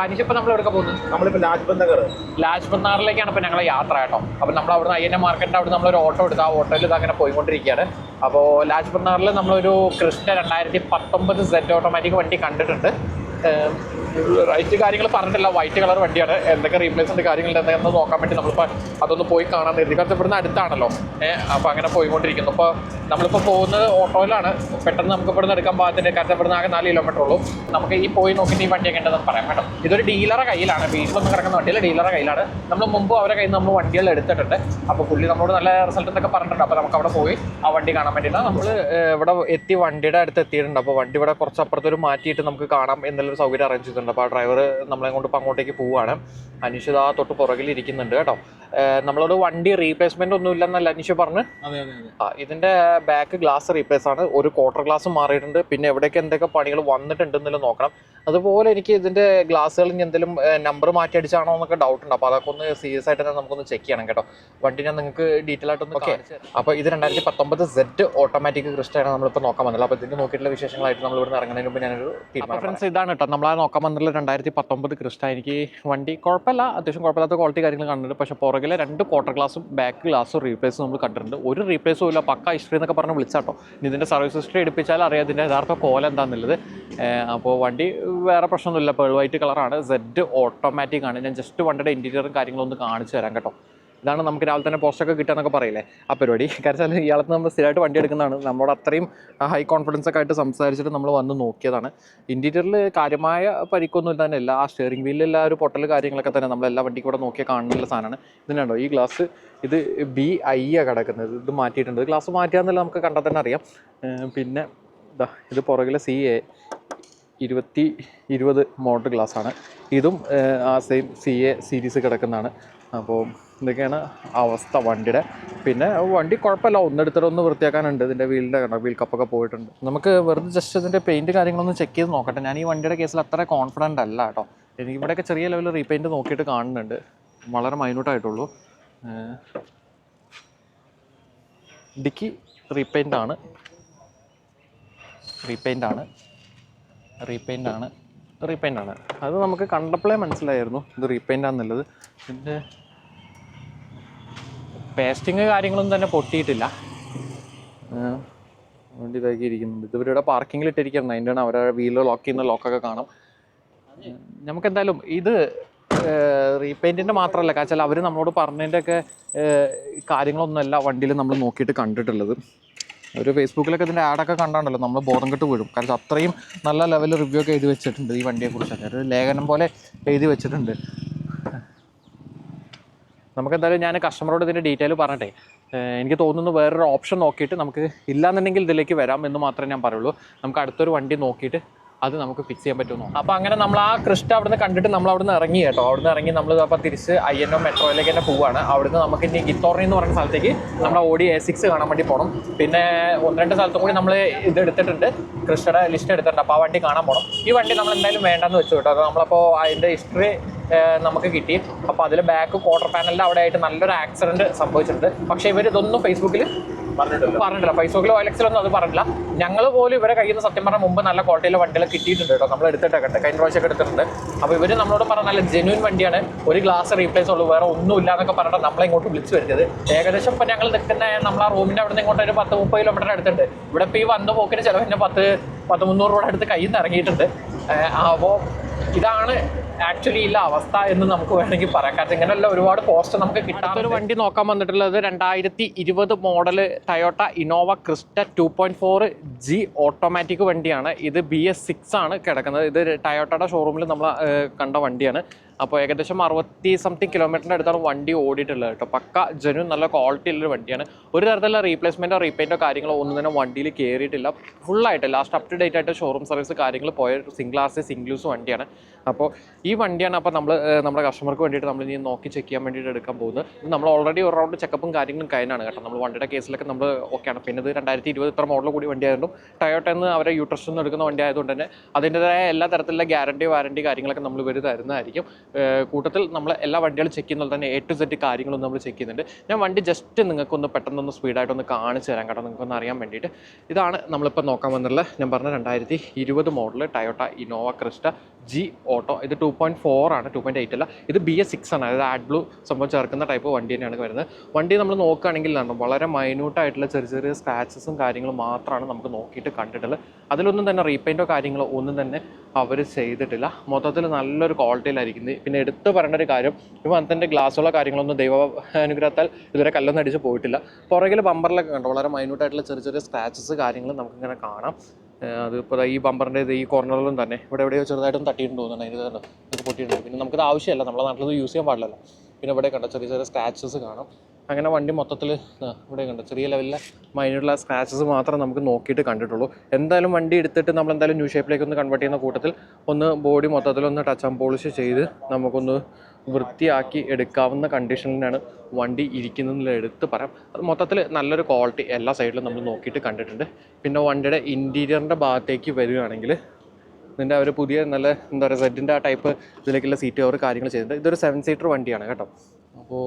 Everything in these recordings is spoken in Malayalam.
അനിഷിപ്പോൾ നമ്മൾ എവിടെ പോകുന്നത്? നമ്മളിപ്പോ ലാജ്പത് നഗർ ലാജ്പത് നഗറിലേക്കാണ് ഇപ്പോൾ ഞങ്ങൾ യാത്ര കേട്ടോ. അപ്പോൾ നമ്മൾ അവിടുന്ന് അയ്യന്നെ അവിടെ മാർക്കറ്റിന്റെ അവിടെ നമ്മളൊരു ഓട്ടോ എടുത്ത് ആ ഓട്ടോയിൽ ഇത് അങ്ങനെ പോയിക്കൊണ്ടിരിക്കുകയാണ്. അപ്പോൾ ലാജ്പത് നഗറിൽ നമ്മളൊരു ക്രിസ്റ്റ രണ്ടായിരത്തി പത്തൊമ്പത് സെറ്റ് ഓട്ടോമാറ്റിക് വണ്ടി കണ്ടിട്ടുണ്ട്. റൈറ്റ് കാര്യങ്ങൾ പറഞ്ഞിട്ടില്ല. വൈറ്റ് കളർ വണ്ടിയാണ്. എന്തൊക്കെ റീപ്ലേസ്മെന്റ് കാര്യങ്ങളുണ്ട് എന്ന് നോക്കാൻ വേണ്ടി നമ്മളിപ്പോൾ അതൊന്ന് പോയി കാണാൻ കരുതി കാരണം ഇവിടുന്ന് അടുത്താണല്ലോ. ഏഹ് അപ്പോൾ അങ്ങനെ പോയിക്കൊണ്ടിരിക്കുന്നു. അപ്പോൾ നമ്മളിപ്പോൾ പോകുന്നത് ഓട്ടോയിലാണ്. പെട്ടെന്ന് നമുക്ക് ഇവിടുന്ന് എടുക്കാൻ പാകത്തിന് കാരണം ഇവിടുന്ന് ആകെ നാല് കിലോമീറ്റർ ഉള്ളൂ. നമുക്ക് ഈ പോയി നോക്കിയിട്ട് ഈ വണ്ടിയൊക്കെ ഉണ്ടെന്ന് പറയാം മേഡം ഇതൊരു ഡീലറെ കയ്യിലാണ്. വീട്ടിലൊന്നും കിടക്കുന്ന വണ്ടിയല്ല ഡീലറെ കയ്യിലാണ്. നമ്മൾ മുമ്പ് അവരെ കയ്യിൽ നമ്മൾ വണ്ടികൾ എടുത്തിട്ടുണ്ട്. അപ്പോൾ പുള്ളി നമ്മളോട് നല്ല റിസൾട്ട് എന്നൊക്കെ പറഞ്ഞിട്ടുണ്ട്. അപ്പോൾ നമുക്ക് അവിടെ പോയി ആ വണ്ടി കാണാൻ വേണ്ടിയിട്ടാണ് നമ്മൾ ഇവിടെ എത്തി വണ്ടിയുടെ അടുത്ത് എത്തിയിട്ടുണ്ട്. അപ്പോൾ വണ്ടി ഇവിടെ കുറച്ച് അപ്പുറത്തൊരു മാറ്റിയിട്ട് നമുക്ക് കാണാം. എന്നുള്ളൊരു സൗകര്യം അറേഞ്ച് ചെയ്തിട്ടുണ്ട്. അപ്പോൾ ആ ഡ്രൈവർ നമ്മളെ കൊണ്ട് ഇപ്പോൾ അങ്ങോട്ടേക്ക് പോവുകയാണ്. അനീഷിത് ആ തൊട്ട് പുറകിൽ ഇരിക്കുന്നുണ്ട് കേട്ടോ. നമ്മളോട് വണ്ടി റീപ്ലേസ്മെന്റ് ഒന്നും ഇല്ലെന്നല്ല അനീഷ് പറഞ്ഞു. ആ ഇതിന്റെ ബാക്ക് ഗ്ലാസ് റീപ്ലേസ് ആണ്. ഒരു ക്വാർട്ടർ ഗ്ലാസ് മാറിയിട്ടുണ്ട്. പിന്നെ എവിടെയൊക്കെ എന്തൊക്കെ പണികൾ വന്നിട്ടുണ്ടെന്നില്ല നോക്കണം. അതുപോലെ എനിക്ക് ഇതിന്റെ ഗ്ലാസ്സുകൾ ഇനി എന്തെങ്കിലും നമ്പർ മാറ്റി അടിച്ചാണോ എന്നൊക്കെ ഡൗട്ട് ഉണ്ട്. അപ്പോൾ അതൊക്കെ ഒന്ന് സീരിയസ് ആയിട്ട് തന്നെ നമുക്കൊന്ന് ചെക്ക് ചെയ്യണം കേട്ടോ. വണ്ടി ഞാൻ നിങ്ങൾക്ക് ഡീറ്റെയിൽ ആയിട്ടൊന്ന് ഓക്കെ അപ്പോൾ ഇത് രണ്ടായിരത്തി പത്തൊമ്പത് സെറ്റ് ഓട്ടോമാറ്റിക് ക്രിസ്റ്റയാണ് നമ്മളിപ്പോൾ നോക്കാൻ വന്നത്. അപ്പോൾ ഇതിന്റെ നോക്കിയിട്ടുള്ള വിശേഷങ്ങളായിട്ട് നമ്മൾ ഇവിടുന്ന് ഇറങ്ങുന്നതിന് മുമ്പ് ഞാനൊരു തീരുമാനം ഫ്രണ്ട്സ് ഇതാണ് കേട്ടോ. നമ്മളാ നോക്കാൻ വന്നിട്ടുള്ള രണ്ടായിരത്തി പത്തൊമ്പത് ക്രിസ്റ്റ എനിക്ക് വണ്ടി കുഴപ്പമില്ല. അത്യാവശ്യം കുഴപ്പമില്ലാത്ത ക്വാളിറ്റി കാര്യങ്ങൾ കണ്ടിട്ടുണ്ട്. പക്ഷേ പുറകിലെ രണ്ട് ക്വാർട്ടർ ഗ്ലാസും ബാക്ക് ഗ്ലാസും റീപ്ലേസ് നമ്മൾ കണ്ടിട്ടുണ്ട്. ഒരു റീപ്ലേസും ഇല്ല പക്ക ഹിസ്റ്ററി എന്നൊക്കെ പറഞ്ഞ് വിളിച്ചാട്ടോ ഇതിന്റെ സർവീസ് ഹിസ്റ്ററി എടുപ്പിച്ചാൽ അറിയാം ഇതിന്റെ യഥാർത്ഥ കോല എന്താണെന്നുള്ളത് അപ്പോൾ വണ്ടി വേറെ പ്രശ്നമൊന്നുമില്ല പേൾ വൈറ്റ് കളറാണ് സെഡ് ഓട്ടോമാറ്റിക് ആണ്. ഞാൻ ജസ്റ്റ് വണ്ടിയുടെ ഇന്റീരിയറും കാര്യങ്ങളും ഒന്ന് കാണിച്ചു തരാം കേട്ടോ. ഇതാണ് നമുക്ക് രാവിലെ തന്നെ പോസ്റ്റൊക്കെ കിട്ടുക പറയില്ലേ? ആ പരിപാടി. കാരണം ഇയാളത്ത് നമ്മൾ സ്ഥിരമായിട്ട് വണ്ടി എടുക്കുന്നതാണ്. നമ്മളോട് അത്രയും ഹൈ കോൺഫിഡൻസ് ഒക്കെ ആയിട്ട് സംസാരിച്ചിട്ട് നമ്മൾ വന്ന് നോക്കിയതാണ്. ഇന്റീരിയറിൽ കാര്യമായ പരിക്കൊന്നും തന്നെ ഇല്ല ആ സ്റ്റിയറിംഗ് വീലിൽ ഒരു പൊട്ടൽ കാര്യങ്ങളൊക്കെ തന്നെ നമ്മൾ എല്ലാ വണ്ടിക്കും കൂടെ നോക്കിയാൽ കാണുന്ന സാധനമാണ്. ഇതിനുണ്ടോ ഈ ഗ്ലാസ് ഇത് ബി ഐ ആ കിടക്കുന്നത്. ഇത് മാറ്റിയിട്ടുണ്ട്. ഗ്ലാസ് മാറ്റിയാന്നല്ല നമുക്ക് കണ്ടാൽ തന്നെ അറിയാം. പിന്നെ ഇതാ ഇത് പുറകിലെ സി എ ഇരുപത്തി ഇരുപത് മോഡൽ ഗ്ലാസ് ആണ്. ഇതും ആ സെയിം സി എ സീരീസ് കിടക്കുന്നതാണ്. അപ്പോൾ ഇതൊക്കെയാണ് അവസ്ഥ വണ്ടിയുടെ. പിന്നെ വണ്ടി കുഴപ്പമില്ല. ഒന്നെടുത്തിട്ട് ഒന്ന് വൃത്തിയാക്കാനുണ്ട്. ഇതിന്റെ വീലിന്റെ കണ്ടോ? വീൽ കപ്പൊക്കെ പോയിട്ടുണ്ട്. നമുക്ക് വെറുതെ ജസ്റ്റ് ഇതിന്റെ പെയിന്റ് കാര്യങ്ങളൊന്നും ചെക്ക് ചെയ്ത് നോക്കട്ടെ. ഞാൻ ഈ വണ്ടിയുടെ കേസിൽ അത്ര കോൺഫിഡന്റ് അല്ല കേട്ടോ. എനിക്ക് ഇവിടെയൊക്കെ ചെറിയ ലെവലിൽ റീപെയിന്റ് നോക്കിയിട്ട് കാണുന്നുണ്ട്. വളരെ മൈന്യൂട്ടായിട്ടുള്ളൂ ഡിക്കി റീപെയിന്റ് ആണ്. റീപെയിന്റ് ആണ്. റീപെയിന്റ് ആണ്. റീപെയിന്റ് ആണ്. അത് നമുക്ക് കണ്ടപ്പോഴേ മനസ്സിലായിരുന്നു ഇത് റീപെയിന്റ് ആണെന്നുള്ളത്. ഇതിന്റെ പേസ്റ്റിങ് കാര്യങ്ങളൊന്നും തന്നെ പൊട്ടിയിട്ടില്ല. വണ്ടി ഇതാക്കി ഇരിക്കുന്നുണ്ട് ഇവിടെ പാർക്കിങ്ങിൽ ഇട്ടിരിക്കുന്നത് അതിന്റെ ആണ് അവരെ വീൽ ലോക്ക് ചെയ്യുന്ന ലോക്കൊക്കെ കാണാം. നമുക്ക് എന്തായാലും ഇത് റീപെയിന്റിന്റെ മാത്രമല്ല. കാച്ചാൽ അവർ നമ്മളോട് പറഞ്ഞതിന്റെ ഒക്കെ കാര്യങ്ങളൊന്നുമല്ല വണ്ടിയിൽ നമ്മൾ നോക്കിയിട്ട് കണ്ടിട്ടുള്ളത്. ഒരു ഫേസ്ബുക്കിലൊക്കെ ഇതിന്റെ ആഡൊക്കെ കണ്ടാണ്ടല്ലോ നമ്മൾ ബോധം കെട്ട് വീഴും. കാരണം അത്രയും നല്ല ലെവലിൽ റിവ്യൂ ഒക്കെ എഴുതി വെച്ചിട്ടുണ്ട് ഈ വണ്ടിയെക്കുറിച്ചൊക്കെ. ഒരു ലേഖനം പോലെ എഴുതി വെച്ചിട്ടുണ്ട്. നമുക്ക് എന്തായാലും ഞാൻ കസ്റ്റമറോട് ഇതിന്റെ ഡീറ്റെയിൽ പറഞ്ഞിട്ടേ എനിക്ക് തോന്നുന്നു വേറൊരു ഓപ്ഷൻ നോക്കിയിട്ട് നമുക്ക് ഇല്ലാന്നുണ്ടെങ്കിൽ ഇതിലേക്ക് വരാം എന്ന് മാത്രമേ ഞാൻ പറയുള്ളൂ. നമുക്ക് അടുത്തൊരു വണ്ടി നോക്കിയിട്ട് അത് നമുക്ക് ഫിക്സ് ചെയ്യാൻ പറ്റുമോ അപ്പോൾ അങ്ങനെ നമ്മൾ ആ കൃഷ്ണ അവിടുന്ന് കണ്ടിട്ട് നമ്മൾ അവിടുന്ന് ഇറങ്ങി കേട്ടോ. അവിടുന്ന് ഇറങ്ങി നമ്മൾ അപ്പോൾ തിരിച്ച് ഐ എൻ ഒ മെട്രോയിലേക്ക് തന്നെ പോവാണ്. അവിടുന്ന് നമുക്ക് ഇനി ഗിത്തോർണി എന്ന് പറയുന്ന സ്ഥലത്തേക്ക് നമ്മൾ ഓടി എ സിക്സ് കാണാൻ വേണ്ടി പോകണം പിന്നെ ഒന്ന് രണ്ട് സ്ഥലത്തും കൂടി നമ്മൾ ഇത് എടുത്തിട്ടുണ്ട്. ക്രിസ്റ്റയുടെ ലിസ്റ്റ് എടുത്തിട്ടുണ്ട്. അപ്പോൾ ആ വണ്ടി കാണാൻ പോകണം ഈ വണ്ടി നമ്മൾ എന്തായാലും വേണ്ടെന്ന് വെച്ചു കേട്ടോ. അപ്പോൾ നമ്മളപ്പോൾ അതിന്റെ ഹിസ്റ്ററി നമുക്ക് കിട്ടി. അപ്പോൾ അതിൽ ബാക്ക് ക്വാർട്ടർ പാനലിന്റെ അവിടെ ആയിട്ട് നല്ലൊരു ആക്സിഡന്റ് സംഭവിച്ചിട്ടുണ്ട്. പക്ഷേ ഇവർ ഇതൊന്നും ഫേസ്ബുക്കിൽ പറഞ്ഞിട്ടില്ല. ഫേസ്ബുക്കിലോ ഒന്നും അത് പറഞ്ഞില്ല ഞങ്ങൾ പോലും ഇവരെ കയ്യിൽ നിന്ന് സത്യം പറഞ്ഞാൽ മുമ്പ് നല്ല ക്വാളിറ്റിയിലെ വണ്ടികൾ കിട്ടിയിട്ടുണ്ട് കേട്ടോ. നമ്മൾ എടുത്തിട്ടൊക്കെ കഴിഞ്ഞ പ്രാവശ്യമൊക്കെ എടുത്തിട്ടുണ്ട്. അപ്പോൾ ഇവർ നമ്മളോട് പറഞ്ഞ നല്ല ജെന്യൂൻ വണ്ടിയാണ്. ഒരു ഗ്ലാസ് റീപ്ലേസ് ഉള്ളൂ. വേറെ ഒന്നും എന്നൊക്കെ പറഞ്ഞിട്ട് നമ്മളെ ഇങ്ങോട്ട് വിളിച്ചു വരുന്നത്. ഏകദേശം ഇപ്പം ഞങ്ങൾ നിൽക്കുന്ന നമ്മൾ ആ റൂമിന്റെ അവിടെ നിന്ന് ഇങ്ങോട്ട് ഒരു പത്ത് മുപ്പത് കിലോമീറ്റർ അടുത്തുണ്ട്. ഇവിടെ ഇപ്പോൾ ഈ വന്ന പോക്കിന് ചിലവിന് പത്ത് പത്ത് മുന്നൂറ് രൂപയുടെ അടുത്ത് കയ്യിൽ നിന്ന് ഇറങ്ങിയിട്ടുണ്ട്. അപ്പോൾ ഇതാണ് ആക്ച്വലി ഇല്ല അവസ്ഥ എന്ന് നമുക്ക് വേണമെങ്കിൽ പറയാം. കാരണം ഇങ്ങനെയുള്ള ഒരുപാട് പോസ്റ്റ് നമുക്ക് കിട്ടാത്ത ഒരു വണ്ടി നോക്കാൻ വന്നിട്ടുള്ളത് രണ്ടായിരത്തി ഇരുപത് model Toyota Innova Crysta two point four G automatic വണ്ടിയാണ്. ഇത് ബി എസ് സിക്സ് ആണ് കിടക്കുന്നത്. ഇത് ടയോട്ടയുടെ ഷോറൂമിൽ നമ്മൾ കണ്ട വണ്ടിയാണ്. അപ്പോൾ ഏകദേശം അറുപത്തി സംതിങ് കിലോമീറ്ററിന്റെ അടുത്താണ് വണ്ടി ഓടിയിട്ടുള്ളത് കേട്ടോ. പക്ക ജനു നല്ല ക്വാളിറ്റി ഉള്ളൊരു വണ്ടിയാണ്. ഒരു തരത്തിലുള്ള റീപ്ലേസ്മെന്റോ റീപെയിന്റോ കാര്യങ്ങളോ ഒന്നും തന്നെ വണ്ടിയിൽ കയറിയിട്ടില്ല ഫുള്ളായിട്ട് ലാസ്റ്റ് അപ് ടു ഡേറ്റ് ആയിട്ട് ഷോറൂം സർവീസ് കാര്യങ്ങൾ പോയ single R C single use വണ്ടിയാണ്. അപ്പോൾ ഈ വണ്ടിയാണ് അപ്പോൾ നമ്മൾ നമ്മുടെ കസ്റ്റമർക്ക് വേണ്ടിയിട്ട് നമ്മൾ ഇനി നോക്കി ചെക്ക് ചെയ്യാൻ വേണ്ടിയിട്ട് എടുക്കാൻ പോകുന്നത്. നമ്മൾ ഓൾറെഡി ഒരു റൗണ്ട് ചെക്കപ്പും കാര്യങ്ങളും കഴിഞ്ഞാണ് കേട്ടോ. നമ്മൾ വണ്ടിയുടെ കേസിലൊക്കെ നമ്മൾ ഓക്കെയാണ് പിന്നെ ഇത് രണ്ടായിരത്തി ഇരുപത് ഇത്ര മോഡൽ കൂടി വണ്ടി ആയതുകൊണ്ടും ടയോട്ട എന്ന് അവരെ യൂട്രസ്റ്റ് നിന്ന് എടുക്കുന്ന വണ്ടി ആയതുകൊണ്ട് തന്നെ അതിന്റെതായ എല്ലാ തരത്തിലുള്ള ഗ്യാരണ്ടി വാറണ്ടി കാര്യങ്ങളൊക്കെ നമ്മൾ ഇവർ തരുന്നതായിരിക്കും. കൂട്ടത്തിൽ നമ്മൾ എല്ലാ വണ്ടികളും ചെക്ക് ചെയ്യുന്നത് തന്നെ എ ടു സെറ്റ് കാര്യങ്ങളും നമ്മൾ ചെക്ക് ചെയ്യുന്നുണ്ട്. ഞാൻ വണ്ടി ജസ്റ്റ് നിങ്ങൾക്കൊന്ന് പെട്ടെന്നൊന്ന് സ്പീഡായിട്ടൊന്ന് കാണിച്ചു തരാം കേട്ടോ. നിങ്ങൾക്കൊന്ന് അറിയാൻ വേണ്ടിയിട്ട്. ഇതാണ് നമ്മളിപ്പോൾ നോക്കാൻ വന്നിട്ടുള്ള ഞാൻ പറഞ്ഞ രണ്ടായിരത്തി ഇരുപത് model Toyota Innova Crysta G auto ഇത് ടു പോയിന്റ് ഫോർ ആണ് ടു പോയിന്റ് എയ്റ്റ് അല്ല. ഇത് ബി എസ് സിക്സ് ആണ്. അതായത് ആഡ് ബ്ലൂ സംഭവം ചേർക്കുന്ന ടൈപ്പ് വണ്ടി തന്നെയാണ് വരുന്നത്. വണ്ടി നമ്മൾ നോക്കുകയാണെങ്കിൽ എന്താണ് വളരെ മൈന്യൂട്ടായിട്ടുള്ള ചെറിയ ചെറിയ സ്ക്രാച്ചസും കാര്യങ്ങളും മാത്രമാണ് നമുക്ക് നോക്കിയിട്ട് കണ്ടിട്ടുള്ളത്. അതിലൊന്നും തന്നെ റീപെയിന്റോ കാര്യങ്ങളോ ഒന്നും തന്നെ അവർ ചെയ്തിട്ടില്ല. മൊത്തത്തിൽ നല്ലൊരു ക്വാളിറ്റിയിലായിരിക്കുന്നത് പിന്നെ എടുത്തു പറയേണ്ട ഒരു കാര്യം ഈ വന്നതിന്റെ ഗ്ലാസ്സുള്ള കാര്യങ്ങളൊന്നും ദൈവ അനുഗ്രഹത്താൽ ഇതുവരെ കല്ലൊന്നും അടിച്ച് പോയിട്ടില്ല പുറകിൽ ബമ്പറിലൊക്കെ കണ്ടോ? വളരെ മൈന്യൂട്ടായിട്ടുള്ള ചെറിയ ചെറിയ സ്ക്രാച്ചസ് കാര്യങ്ങൾ നമുക്കിങ്ങനെ കാണാം. അതിപ്പോൾ ഈ ബമ്പറിന്റെ ഈ കോർണറിലും തന്നെ. ഇവിടെ എവിടെയോ ചെറുതായിട്ടും തട്ടിയിട്ടുണ്ട് തോന്നുന്നുണ്ട്. അതിന് ഇത് പൊട്ടിയിട്ടുണ്ട്. പിന്നെ നമുക്കത് ആവശ്യമല്ല. നമ്മുടെ നാട്ടിൽ യൂസ് ചെയ്യാൻ പാടില്ലല്ലോ. പിന്നെ ഇവിടെ കണ്ട? ചെറിയ ചെറിയ സ്ക്രാച്ചസ് കാണാം. അങ്ങനെ വണ്ടി മൊത്തത്തിൽ ഇവിടെ കണ്ടോ ചെറിയ ലെവലിലെ മൈനുള്ള സ്ക്രാച്ചസ് മാത്രം നമുക്ക് നോക്കിയിട്ട് കണ്ടിട്ടുള്ളൂ. എന്തായാലും വണ്ടി എടുത്തിട്ട് നമ്മൾ എന്തായാലും ന്യൂ ഷേപ്പിലേക്ക് ഒന്ന് കൺവേർട്ട് ചെയ്യുന്ന കൂട്ടത്തിൽ ഒന്ന് ബോഡി മൊത്തത്തിൽ ഒന്ന് ടച്ച് ആൻഡ് പോളിഷ് ചെയ്ത് നമുക്കൊന്ന് വൃത്തിയാക്കി എടുക്കാവുന്ന കണ്ടീഷനിലാണ് വണ്ടി ഇരിക്കുന്നതിൽ എടുത്ത് പറയാം. അത് മൊത്തത്തിൽ നല്ലൊരു ക്വാളിറ്റി എല്ലാ സൈഡിലും നമ്മൾ നോക്കിയിട്ട് കണ്ടിട്ടുണ്ട്. പിന്നെ വണ്ടിയുടെ ഇന്റീരിയറിന്റെ ഭാഗത്തേക്ക് വരികയാണെങ്കിൽ ഇതിന്റെ ഒരു പുതിയ നല്ല എന്താ പറയുക സെഡിന്റെ ആ ടൈപ്പ് ഇതിലേക്കുള്ള സീറ്റ് കവർ കാര്യങ്ങൾ ചെയ്തിട്ടുണ്ട്. ഇതൊരു സെവൻ സീറ്റർ വണ്ടിയാണ് കേട്ടോ. അപ്പോൾ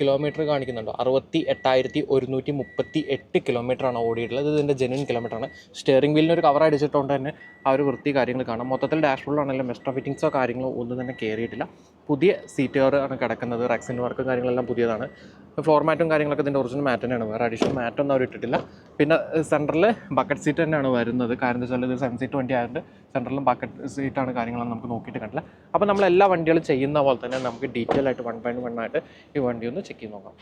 കിലോമീറ്റർ കാണിക്കുന്നുണ്ടോ? അറുപത്തി എട്ടായിരത്തി ഒരുന്നൂറ്റി മുപ്പത്തി എട്ട് കിലോമീറ്ററാണ് ഓടിയിട്ടുള്ളത്. ഇത് ഇതിന്റെ ജെനുവിൻ കിലോമീറ്ററാണ് സ്റ്റിയറിംഗ് വീലിന് ഒരു കവർ അടിച്ചിട്ടുകൊണ്ട് തന്നെ ആ ഒരു വൃത്തി കാര്യങ്ങൾ കാണാം. മൊത്തത്തിൽ ഡാഷ്ബോർഡിലാണെങ്കിലും എക്സ്ട്രാ ഫിറ്റിങ്സോ കാര്യങ്ങളോ ഒന്നും തന്നെ കയറിയിട്ടില്ല പുതിയ സീറ്റ് കവർ ആണ് കിടക്കുന്നത്. റെക്സിന്റെ വർക്കും കാര്യങ്ങളെല്ലാം പുതിയതാണ്. ഫ്ലോർ മാറ്റും കാര്യങ്ങളൊക്കെ ഇതിന്റെ ഒറിജിനൽ മാറ്റ് തന്നെയാണ്. വേറെ അഡീഷണൽ മാറ്റൊന്നും അവർ ഇട്ടിട്ടില്ല. പിന്നെ സെന്ററിൽ ബക്കറ്റ് സീറ്റ് തന്നെയാണ് വരുന്നത്. കാരണം എന്താ വെച്ചാൽ ഇത് സെവൻ സീറ്റ് വണ്ടി ആയതുകൊണ്ട് സെന്ററിലും ബക്കറ്റ് സീറ്റാണ് കാര്യങ്ങളൊന്നും നമുക്ക് നോക്കിയിട്ട് കണ്ടില്ല. അപ്പോൾ നമ്മൾ എല്ലാ വണ്ടികളും ചെയ്യുന്ന പോലെ തന്നെ നമുക്ക് ഡീറ്റെയിൽ ആയിട്ട് വൺ ബൈ വൺ ആയിട്ട് ഈ വണ്ടി ഒന്ന് ചെക്ക് ചെയ്ത് നോക്കാം.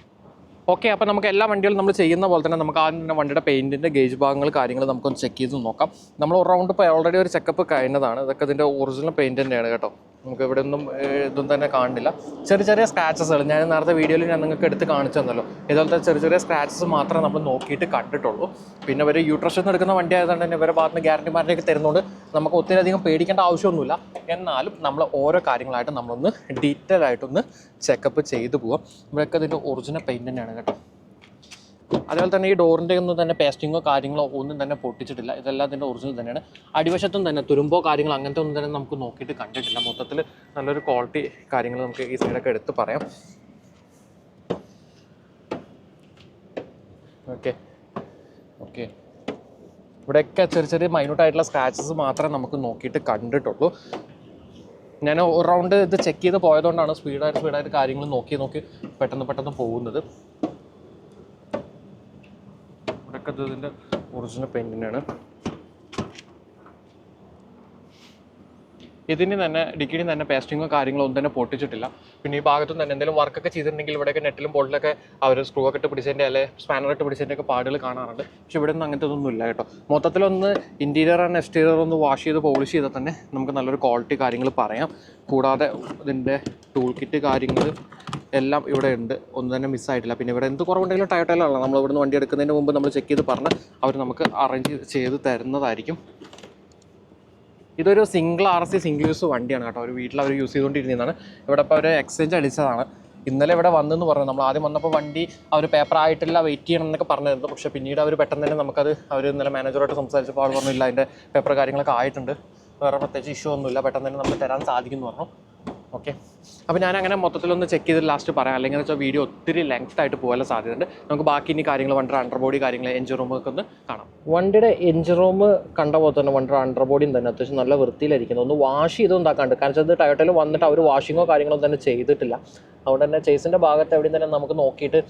ഓക്കെ അപ്പോൾ നമുക്ക് എല്ലാ വണ്ടികളും നമ്മൾ ചെയ്യുന്ന പോലെ തന്നെ നമുക്ക് ആദ്യം തന്നെ വണ്ടിയുടെ പെയിന്റിന്റെ ഗേജ് ഭാഗങ്ങൾ കാര്യങ്ങൾ നമുക്കൊന്ന് ചെക്ക് ചെയ്ത് നോക്കാം. നമ്മൾ ഒരു റൗണ്ട് ഇപ്പോൾ ഓൾറെഡി ഒരു ചെക്കപ്പ് കഴിഞ്ഞതാണ്. ഇതൊക്കെ ഇതിന്റെ ഒറിജിനൽ പെയിന്റ് തന്നെയാണ് കേട്ടോ. നമുക്ക് ഇവിടെ ഒന്നും ഇതും തന്നെ കാണുന്നില്ല. ചെറിയ ചെറിയ സ്ക്രാച്ചസുകൾ ഞാൻ നേരത്തെ വീഡിയോയിൽ ഞാൻ നിങ്ങൾക്ക് എടുത്ത് കാണിച്ചു തന്നല്ലോ ഇതുപോലത്തെ ചെറിയ ചെറിയ സ്ക്രാച്ചസ് മാത്രമേ നമ്മൾ നോക്കിയിട്ട് കണ്ടിട്ടുള്ളൂ. പിന്നെ ഇവർ യൂട്രഷൻ എടുക്കുന്ന വണ്ടി ആയതുകൊണ്ട് തന്നെ ഇവരുടെ ഭാഗത്ത് നിന്ന് ഗ്യാരണ്ടി മാറ്റിയൊക്കെ തരുന്നതുകൊണ്ട് നമുക്ക് ഒത്തിരി അധികം പേടിക്കേണ്ട ആവശ്യമൊന്നുമില്ല. എന്നാലും നമ്മൾ ഓരോ കാര്യങ്ങളായിട്ട് നമ്മളൊന്ന് ഡീറ്റെയിൽ ആയിട്ടൊന്ന് ചെക്കപ്പ് ചെയ്തു പോവാം. ഇവിടെയൊക്കെ ഇതിന്റെ ഒറിജിനൽ പെയിന്റ് തന്നെയാണ് കേട്ടോ. അതേപോലെ തന്നെ ഈ ഡോറിന്റെ ഒന്നും തന്നെ പേസ്റ്റിങ്ങോ കാര്യങ്ങളോ ഒന്നും തന്നെ പൊട്ടിച്ചിട്ടില്ല. ഇതെല്ലാം ഇതിന്റെ ഒറിജിനൽ തന്നെയാണ്. അടിവശത്തും തന്നെ തുരുമ്പോ കാര്യങ്ങളോ അങ്ങനത്തെ ഒന്നും തന്നെ നമുക്ക് നോക്കിയിട്ട് കണ്ടിട്ടില്ല. മൊത്തത്തിൽ നല്ലൊരു ക്വാളിറ്റി കാര്യങ്ങൾ നമുക്ക് ഈ സൈഡൊക്കെ എടുത്ത് പറയാം. ഓക്കെ ഓക്കെ ഇവിടെയൊക്കെ ചെറിയ ചെറിയ മൈന്യൂട്ടായിട്ടുള്ള സ്ക്രാച്ചസ് മാത്രമേ നമുക്ക് നോക്കിയിട്ട് കണ്ടിട്ടുള്ളൂ. ഞാൻ റൗണ്ട് ഇത് ചെക്ക് ചെയ്ത് പോയതുകൊണ്ടാണ് സ്പീഡായിട്ട് സ്പീഡായിട്ട് കാര്യങ്ങൾ നോക്കി നോക്കി പെട്ടെന്ന് പെട്ടെന്ന് പോകുന്നത്. ഇവിടെയൊക്കെ ഇതിന്റെ ഒറിജിനൽ പെയിന്റിനാണ് ഇതിന് തന്നെ ഡിക്കിനും തന്നെ പേസ്റ്റിങ്ങോ കാര്യങ്ങളോ ഒന്നും തന്നെ പൊട്ടിച്ചിട്ടില്ല. പിന്നെ ഈ ഭാഗത്തും തന്നെ എന്തെങ്കിലും വർക്കൊക്കെ ചെയ്തിട്ടുണ്ടെങ്കിൽ ഇവിടെയൊക്കെ നെറ്റിലും ബോൾട്ടിലൊക്കെ അവർ സ്ക്രൂ ഒക്കെ ഇട്ട് പിടിച്ചതിന്റെ അല്ലെ സ്പാനർ ഇട്ട് പിടിച്ചതിന്റെ ഒക്കെ പാടുകൾ കാണാറുണ്ട്. പക്ഷെ ഇവിടെ ഒന്നും അങ്ങനത്തെ ഒന്നും ഇല്ല കേട്ടോ. മൊത്തത്തിലൊന്ന് ഇന്റീരിയർ ആൻഡ് എക്സ്റ്റീരിയർ ഒന്ന് വാഷ് ചെയ്ത് പോളിഷ് ചെയ്താൽ തന്നെ നമുക്ക് നല്ലൊരു ക്വാളിറ്റി കാര്യങ്ങൾ പറയാം. കൂടാതെ ഇതിന്റെ ടൂൾ കിറ്റ് കാര്യങ്ങൾ എല്ലാം ഇവിടെ ഉണ്ട്. ഒന്നും തന്നെ മിസ്സായിട്ടില്ല പിന്നെ ഇവിടെ എന്ത് കുറവുണ്ടെങ്കിലും ടയോട്ടയിലാണ് നമ്മൾ ഇവിടുന്ന് വണ്ടി എടുക്കുന്നതിന് മുമ്പ് നമ്മൾ ചെക്ക് ചെയ്ത് പറഞ്ഞ് അവർ നമുക്ക് അറേഞ്ച് ചെയ്ത് തരുന്നതായിരിക്കും. ഇതൊരു single R C single use വണ്ടിയാണ് കേട്ടോ. ഒരു വീട്ടിൽ അവർ യൂസ് ചെയ്തുകൊണ്ടിരുന്നതാണ്. ഇവിടെ ഇപ്പോൾ അവർ എക്സ്ചേഞ്ച് അടിച്ചതാണ്. ഇന്നലെ ഇവിടെ വന്നെന്ന് പറഞ്ഞു. നമ്മൾ ആദ്യം വന്നപ്പോൾ വണ്ടി അവർ പേപ്പർ ആയിട്ടില്ല വെയിറ്റ് ചെയ്യണം എന്നൊക്കെ പറഞ്ഞിരുന്നു പക്ഷേ പിന്നീട് അവർ പെട്ടെന്ന് തന്നെ നമുക്കത് അവർ ഇന്നലെ മാനേജറായിട്ട് സംസാരിച്ചപ്പോൾ ആൾ പറഞ്ഞില്ല അതിന്റെ പേപ്പർ കാര്യങ്ങളൊക്കെ ആയിട്ടുണ്ട്. വേറെ പ്രത്യേകിച്ച് ഇഷ്യൂ ഒന്നുമില്ല. പെട്ടെന്ന് തന്നെ നമുക്ക് തരാൻ സാധിക്കുമെന്ന് പറഞ്ഞു. ഓക്കെ അപ്പോൾ ഞാൻ അങ്ങനെ മൊത്തത്തിലൊന്ന് ചെക്ക് ചെയ്ത് ലാസ്റ്റ് പറയാം. അല്ലെങ്കിൽ വെച്ചാൽ വീഡിയോ ഒത്തിരി ലെങ്ത് ആയിട്ട് പോകാൻ സാധ്യതയുണ്ട്. നമുക്ക് ബാക്കി ഇനി കാര്യങ്ങൾ വണ്ടർ അണ്ടർബോഡി കാര്യങ്ങൾ എഞ്ചിൻ റൂമൊക്കെ ഒന്ന് കാണാം. വണ്ടിയുടെ എഞ്ചിൻ റൂം കണ്ട പോലെ തന്നെ വണ്ടർ അണ്ടർബോഡിയും തന്നെ അത്യാവശ്യം നല്ല വൃത്തിയിലായിരിക്കുന്നു. ഒന്ന് വാഷ് ചെയ്ത് ഉണ്ടാക്കാണ്ട്. കാരണം വെച്ചാൽ ടയോട്ടയിൽ വന്നിട്ട് അവർ വാഷിങ്ങോ കാര്യങ്ങളോ തന്നെ ചെയ്തിട്ടില്ല. അതുകൊണ്ട് തന്നെ ചേസിന്റെ ഭാഗത്ത് എവിടെയും തന്നെ നമുക്ക് നോക്കിയിട്ട്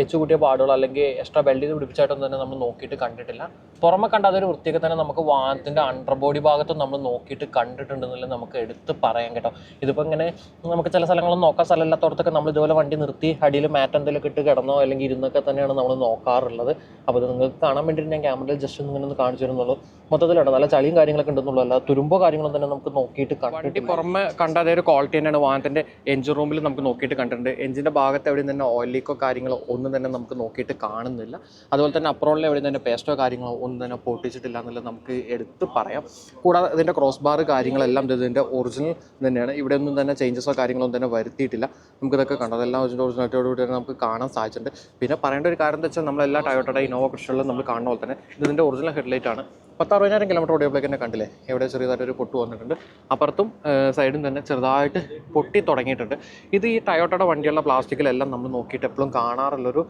ഏച്ചു കൂട്ടിയ പാടുകൾ അല്ലെങ്കിൽ എക്സ്ട്രാ ബെൽഡ് ചെയ്ത് പിടിപ്പിച്ചായിട്ടൊന്നും തന്നെ നമ്മൾ നോക്കിയിട്ട് കണ്ടിട്ടില്ല. പുറമെ കണ്ട അതൊരു വൃത്തിയൊക്കെ തന്നെ നമുക്ക് വാഹനത്തിന്റെ അണ്ടർ ബോഡി ഭാഗത്തും നമ്മൾ നോക്കിയിട്ട് കണ്ടിട്ടുണ്ടെന്നില്ല നമുക്ക് എടുത്ത് പറയാൻ കേട്ടോ. ഇതിപ്പോൾ ഇങ്ങനെ നമുക്ക് ചില സ്ഥലങ്ങളും നോക്കാൻ സ്ഥലമില്ലാത്തടത്തൊക്കെ നമ്മൾ ഇതുപോലെ വണ്ടി നിർത്തി അടിയിൽ മാറ്റ് എന്തെങ്കിലും ഇട്ട് കിടന്നോ അല്ലെങ്കിൽ ഇരുന്നൊക്കെ തന്നെയാണ് നമ്മൾ നോക്കാറുള്ളത്. അപ്പോൾ ഇത് നിങ്ങൾക്ക് കാണാൻ വേണ്ടിയിട്ട് ഞാൻ ക്യാമറയിൽ ജസ്റ്റ് ഒന്ന് ഇങ്ങനെ ഒന്ന് കാണിച്ചു തരുന്നുള്ളൂ. മൊത്തത്തിലുണ്ട്. നല്ല ചളിയും കാര്യങ്ങളൊക്കെ ഉണ്ടെന്നുള്ളൂ. അല്ല തുരുമ്പോ കാര്യങ്ങളും തന്നെ നമുക്ക് നോക്കിയിട്ട് കണ്ടിട്ട് പുറമെ കണ്ട അതേ ഒരു ക്വാളിറ്റി തന്നെയാണ് വാഹനത്തിന്റെ എഞ്ചിൻ റൂമിൽ നമുക്ക് നോക്കിയിട്ട് കണ്ടിട്ടുണ്ട്. എഞ്ചിന്റെ ഭാഗത്ത് എവിടെയും തന്നെ ഓയിൽ ലീക്കോ കാര്യങ്ങളോ ഒന്നും തന്നെ നമുക്ക് നോക്കിയിട്ട് കാണുന്നില്ല. അതുപോലെ തന്നെ അപ്രോണിൽ എവിടെയും തന്നെ പേസ്റ്റോ കാര്യങ്ങളോ ഒന്നും തന്നെ പൊട്ടിച്ചിട്ടില്ല എന്നുള്ളത് നമുക്ക് എടുത്ത് പറയാം. കൂടാതെ ഇതിന്റെ ക്രോസ് ബാർ കാര്യങ്ങളെല്ലാം ഇത് ഇതിന്റെ ഒറിജിനൽ തന്നെയാണ്. ഇവിടെ ഒന്നും തന്നെ ചേഞ്ചസോ കാര്യങ്ങളോ ഒന്നും തന്നെ വരുത്തിയിട്ടില്ല. നമുക്കിതൊക്കെ കണ്ടു? അതെല്ലാം ഇതിന്റെ ഒറിജിനാലിറ്റിയോട് കൂടി തന്നെ നമുക്ക് കാണാൻ സാധിച്ചിട്ടുണ്ട്. പിന്നെ പറയേണ്ട ഒരു കാര്യം എന്താ വെച്ചാൽ നമ്മളെല്ലാ ടയോട്ടയുടെ ഇനോവ കൃഷികളിലും നമ്മൾ കാണുന്ന പോലെ തന്നെ ഇത് ഇതിന്റെ ഒറിജിനൽ ഹെഡ്ലൈറ്റ് ആണ്. പത്ത് അറുപതിനായിരം കിലോമീറ്റർ ഓടിയപ്പോഴേക്ക് തന്നെ കണ്ടില്ലേ? എവിടെ ചെറിയതായിട്ട് ഒരു പൊട്ട് വന്നിട്ടുണ്ട്. അപ്പുറത്തും സൈഡും തന്നെ ചെറുതായിട്ട് പൊട്ടി തുടങ്ങിയിട്ടുണ്ട്. ഇത് ഈ ടയോട്ടയുടെ വണ്ടിയുള്ള പ്ലാസ്റ്റിക്കിലെല്ലാം നമ്മൾ നോക്കിയിട്ട് എപ്പോഴും കാണാറുള്ളൊരു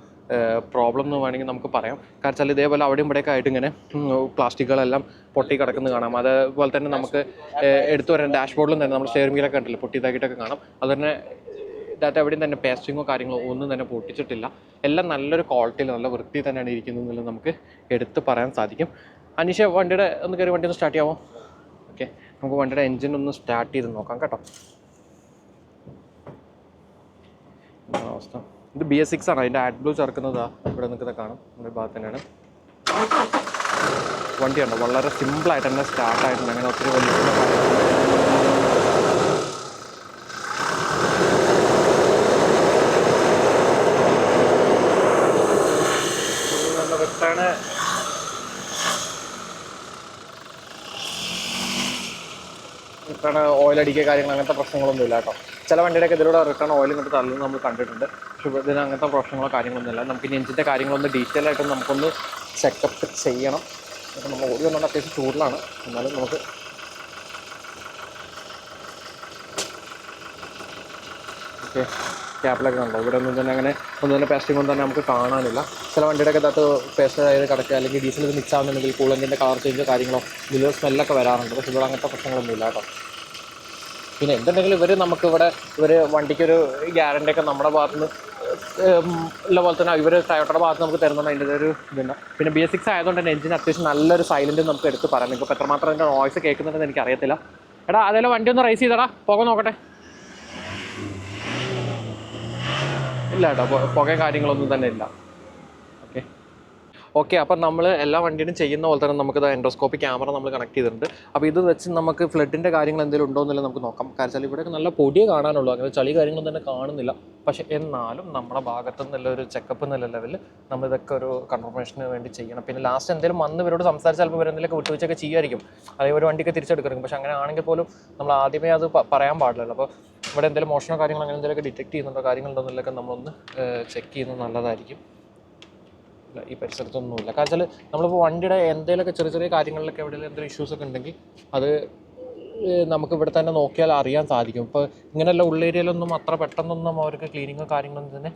പ്രോബ്ലം എന്ന് വേണമെങ്കിൽ നമുക്ക് പറയാം. കാരണം വെച്ചാൽ ഇതേപോലെ അവിടെയും ഇവിടെയൊക്കെ ആയിട്ട് ഇങ്ങനെ പ്ലാസ്റ്റിക്കുകളെല്ലാം പൊട്ടി കിടക്കുന്നത് കാണാം. അതേപോലെ തന്നെ നമുക്ക് എടുത്തു വരാൻ ഡാഷ്ബോർഡിലും തന്നെ നമ്മൾ സ്റ്റെയറിംഗ് വീലൊക്കെ ഉണ്ടല്ലോ പൊട്ടിയതാക്കിയിട്ടൊക്കെ കാണാം. അതുതന്നെ ഇതായിട്ട് എവിടെയും തന്നെ പേസ്റ്റിങ്ങോ കാര്യങ്ങളോ ഒന്നും തന്നെ പൊട്ടിച്ചിട്ടില്ല. എല്ലാം നല്ലൊരു ക്വാളിറ്റിയിൽ നല്ല വൃത്തി തന്നെയാണ് ഇരിക്കുന്നത് എന്നുള്ളത് നമുക്ക് എടുത്ത് പറയാൻ സാധിക്കും. അനീഷ വണ്ടിയുടെ ഒന്ന് കയറി വണ്ടി ഒന്ന് സ്റ്റാർട്ട് ചെയ്യാമോ? ഓക്കെ നമുക്ക് വണ്ടിയുടെ എൻജിൻ ഒന്ന് സ്റ്റാർട്ട് ചെയ്ത് നോക്കാം കേട്ടോ. അവസ്ഥ? ഇത് ബി എസ് സിക്സ് ആണ്. അതിന്റെ ആഡ് ബ്ലൂ ചേർക്കുന്നതാ ഇവിടെ നിൽക്കുന്നത് കാണും. നമ്മുടെ ഭാഗത്ത് തന്നെയാണ്. വണ്ടിയുണ്ട്. വളരെ സിമ്പിളായിട്ട് തന്നെ സ്റ്റാർട്ടായിട്ടുണ്ട് അങ്ങനെ ഒത്തിരി വലിയ റിട്ടേൺ ഓയിൽ അടിക്കുക കാര്യങ്ങൾ അങ്ങനത്തെ പ്രശ്നങ്ങളൊന്നും ഇല്ല കേട്ടോ. ചില വണ്ടിയുടെയൊക്കെ ഇതിലൂടെ റിട്ടേൺ ഓയിൽ ഇങ്ങോട്ട് തള്ളുന്നത് നമ്മൾ കണ്ടിട്ടുണ്ട്. പക്ഷെ ഇതിന് അങ്ങനത്തെ പ്രശ്നങ്ങളോ കാര്യങ്ങളൊന്നും ഇല്ല. നമുക്ക് ഇനി എഞ്ചിന്റെ കാര്യങ്ങളൊന്ന് ഡീറ്റെയിൽ ആയിട്ട് നമുക്കൊന്ന് ചെക്കപ്പ് ചെയ്യണം. അപ്പം നമ്മൾ ഓടി വന്നുകൊണ്ട് അത്യാവശ്യം ചൂടിലാണ്. എന്നാലും നമുക്ക് ഓക്കെ ക്യാപ്പിലൊക്കെ കണ്ടോ? ഇവിടെ ഒന്നും തന്നെ അങ്ങനെ ഒന്നും തന്നെ പേസ്റ്റിംഗ് ഒന്നും തന്നെ നമുക്ക് കാണാനില്ല. ചില വണ്ടിയുടെ അകത്ത് പേസ്റ്റ് ആയത് കിടക്കുക അല്ലെങ്കിൽ ഡീസൽ മിക്സ് ആവുന്നുണ്ടെങ്കിൽ കൂളന്റിന്റെ കളർ ചേഞ്ചോ കാര്യങ്ങളോ ഇതിൽ സ്മെല്ലൊക്കെ വരാറുണ്ട്. പക്ഷേ ഇവിടെ അങ്ങനത്തെ പ്രശ്നങ്ങളൊന്നും ഇല്ല കേട്ടോ. പിന്നെ എന്തുണ്ടെങ്കിലും ഇവർ നമുക്കിവിടെ ഇവർ വണ്ടിക്കൊരു ഗ്യാരണ്ടി ഒക്കെ നമ്മുടെ ഭാഗത്ത് നിന്ന് ഉള്ള പോലെ തന്നെ ഇവർ ടയോട്ടയുടെ ഭാഗത്ത് നമുക്ക് തരുന്നുണ്ട് അതിന്റെ ഒരു ഇതുണ്ട് പിന്നെ ബി എസ് സിക്സ് ആയതുകൊണ്ട് തന്നെ എഞ്ചിന് അത്യാവശ്യം നല്ലൊരു സൈലന്റ് നമുക്ക് എടുത്ത് പറയാം ഇപ്പോൾ എത്രമാത്രം അതിന്റെ നോയ്സ് കേൾക്കുന്നുണ്ടെന്ന് എനിക്ക് അറിയത്തില്ല എടാ അതേലോ വണ്ടി ഒന്ന് റൈസ് ചെയ്തടാ. പുക നോക്കട്ടെ. ഇല്ല കേട്ടോ പൊ- പുക കാര്യങ്ങളൊന്നും തന്നെ ഇല്ല. ഓക്കെ അപ്പം നമ്മൾ എല്ലാ വണ്ടിയിലും ചെയ്യുന്ന പോലെ തന്നെ നമുക്ക് എൻഡോസ്കോപ്പി ക്യാമറ നമ്മൾ കണക്ട് ചെയ്തിട്ടുണ്ട്. അപ്പോൾ ഇത് വെച്ച് നമുക്ക് ഫ്ലഡിന്റെ കാര്യങ്ങൾ എന്തെങ്കിലും ഉണ്ടോ എന്നുള്ളത് നമുക്ക് നോക്കാം. കാരണം വെച്ചാൽ ഇവിടെയൊക്കെ നല്ല പൊടിയേ കാണാനുള്ളൂ. അങ്ങനെ ചളി കാര്യങ്ങളൊന്നും തന്നെ കാണുന്നില്ല. പക്ഷേ എന്നാലും നമ്മുടെ ഭാഗത്തു നിന്നുള്ള ഒരു ചെക്കപ്പ് എന്നുള്ള ലെവലിൽ നമ്മൾ ഇതൊക്കെ ഒരു കൺഫർമേഷന് വേണ്ടി ചെയ്യണം. പിന്നെ ലാസ്റ്റ് എന്തെങ്കിലും വന്ന് ഇവരോട് സംസാരിച്ച് ചിലപ്പോൾ ഇവരെന്തെങ്കിലുമൊക്കെ വിട്ടുവീഴ്ചയൊക്കെ ചെയ്യുമായിരിക്കും. അതേ ഒരു വണ്ടിയൊക്കെ തിരിച്ചെടുക്കും പക്ഷേ അങ്ങനെ ആണെങ്കിൽ പോലും നമ്മൾ ആദ്യമേ അത് പറയാൻ പാടില്ലല്ലോ. അപ്പോൾ ഇവിടെ എന്തെങ്കിലും മോഷണോ കാര്യങ്ങളോ അങ്ങനെ എന്തെങ്കിലുമൊക്കെ ഡിറ്റക്ട് ചെയ്യുന്നുണ്ടോ കാര്യങ്ങളുണ്ടോ എന്നുള്ളതൊക്കെ നമ്മളൊന്ന് ചെക്ക് ചെയ്യുന്നത് നല്ലതായിരിക്കും. ഇല്ല ഈ പരിസരത്തൊന്നുമില്ല. കാരണം വെച്ചാൽ നമ്മളിപ്പോൾ വണ്ടിയുടെ എന്തെങ്കിലുമൊക്കെ ചെറിയ ചെറിയ കാര്യങ്ങളിലൊക്കെ എവിടെയെങ്കിലും എന്തെങ്കിലും ഇഷ്യൂസ് ഒക്കെ ഉണ്ടെങ്കിൽ അത് നമുക്ക് ഇവിടെ തന്നെ നോക്കിയാൽ അറിയാൻ സാധിക്കും. ഇപ്പോൾ ഇങ്ങനെയുള്ള ഉള്ളേരിയയിലൊന്നും അത്ര പെട്ടെന്നൊന്നും അവർക്ക് ക്ലീനിങ്ങോ കാര്യങ്ങളൊന്നും തന്നെ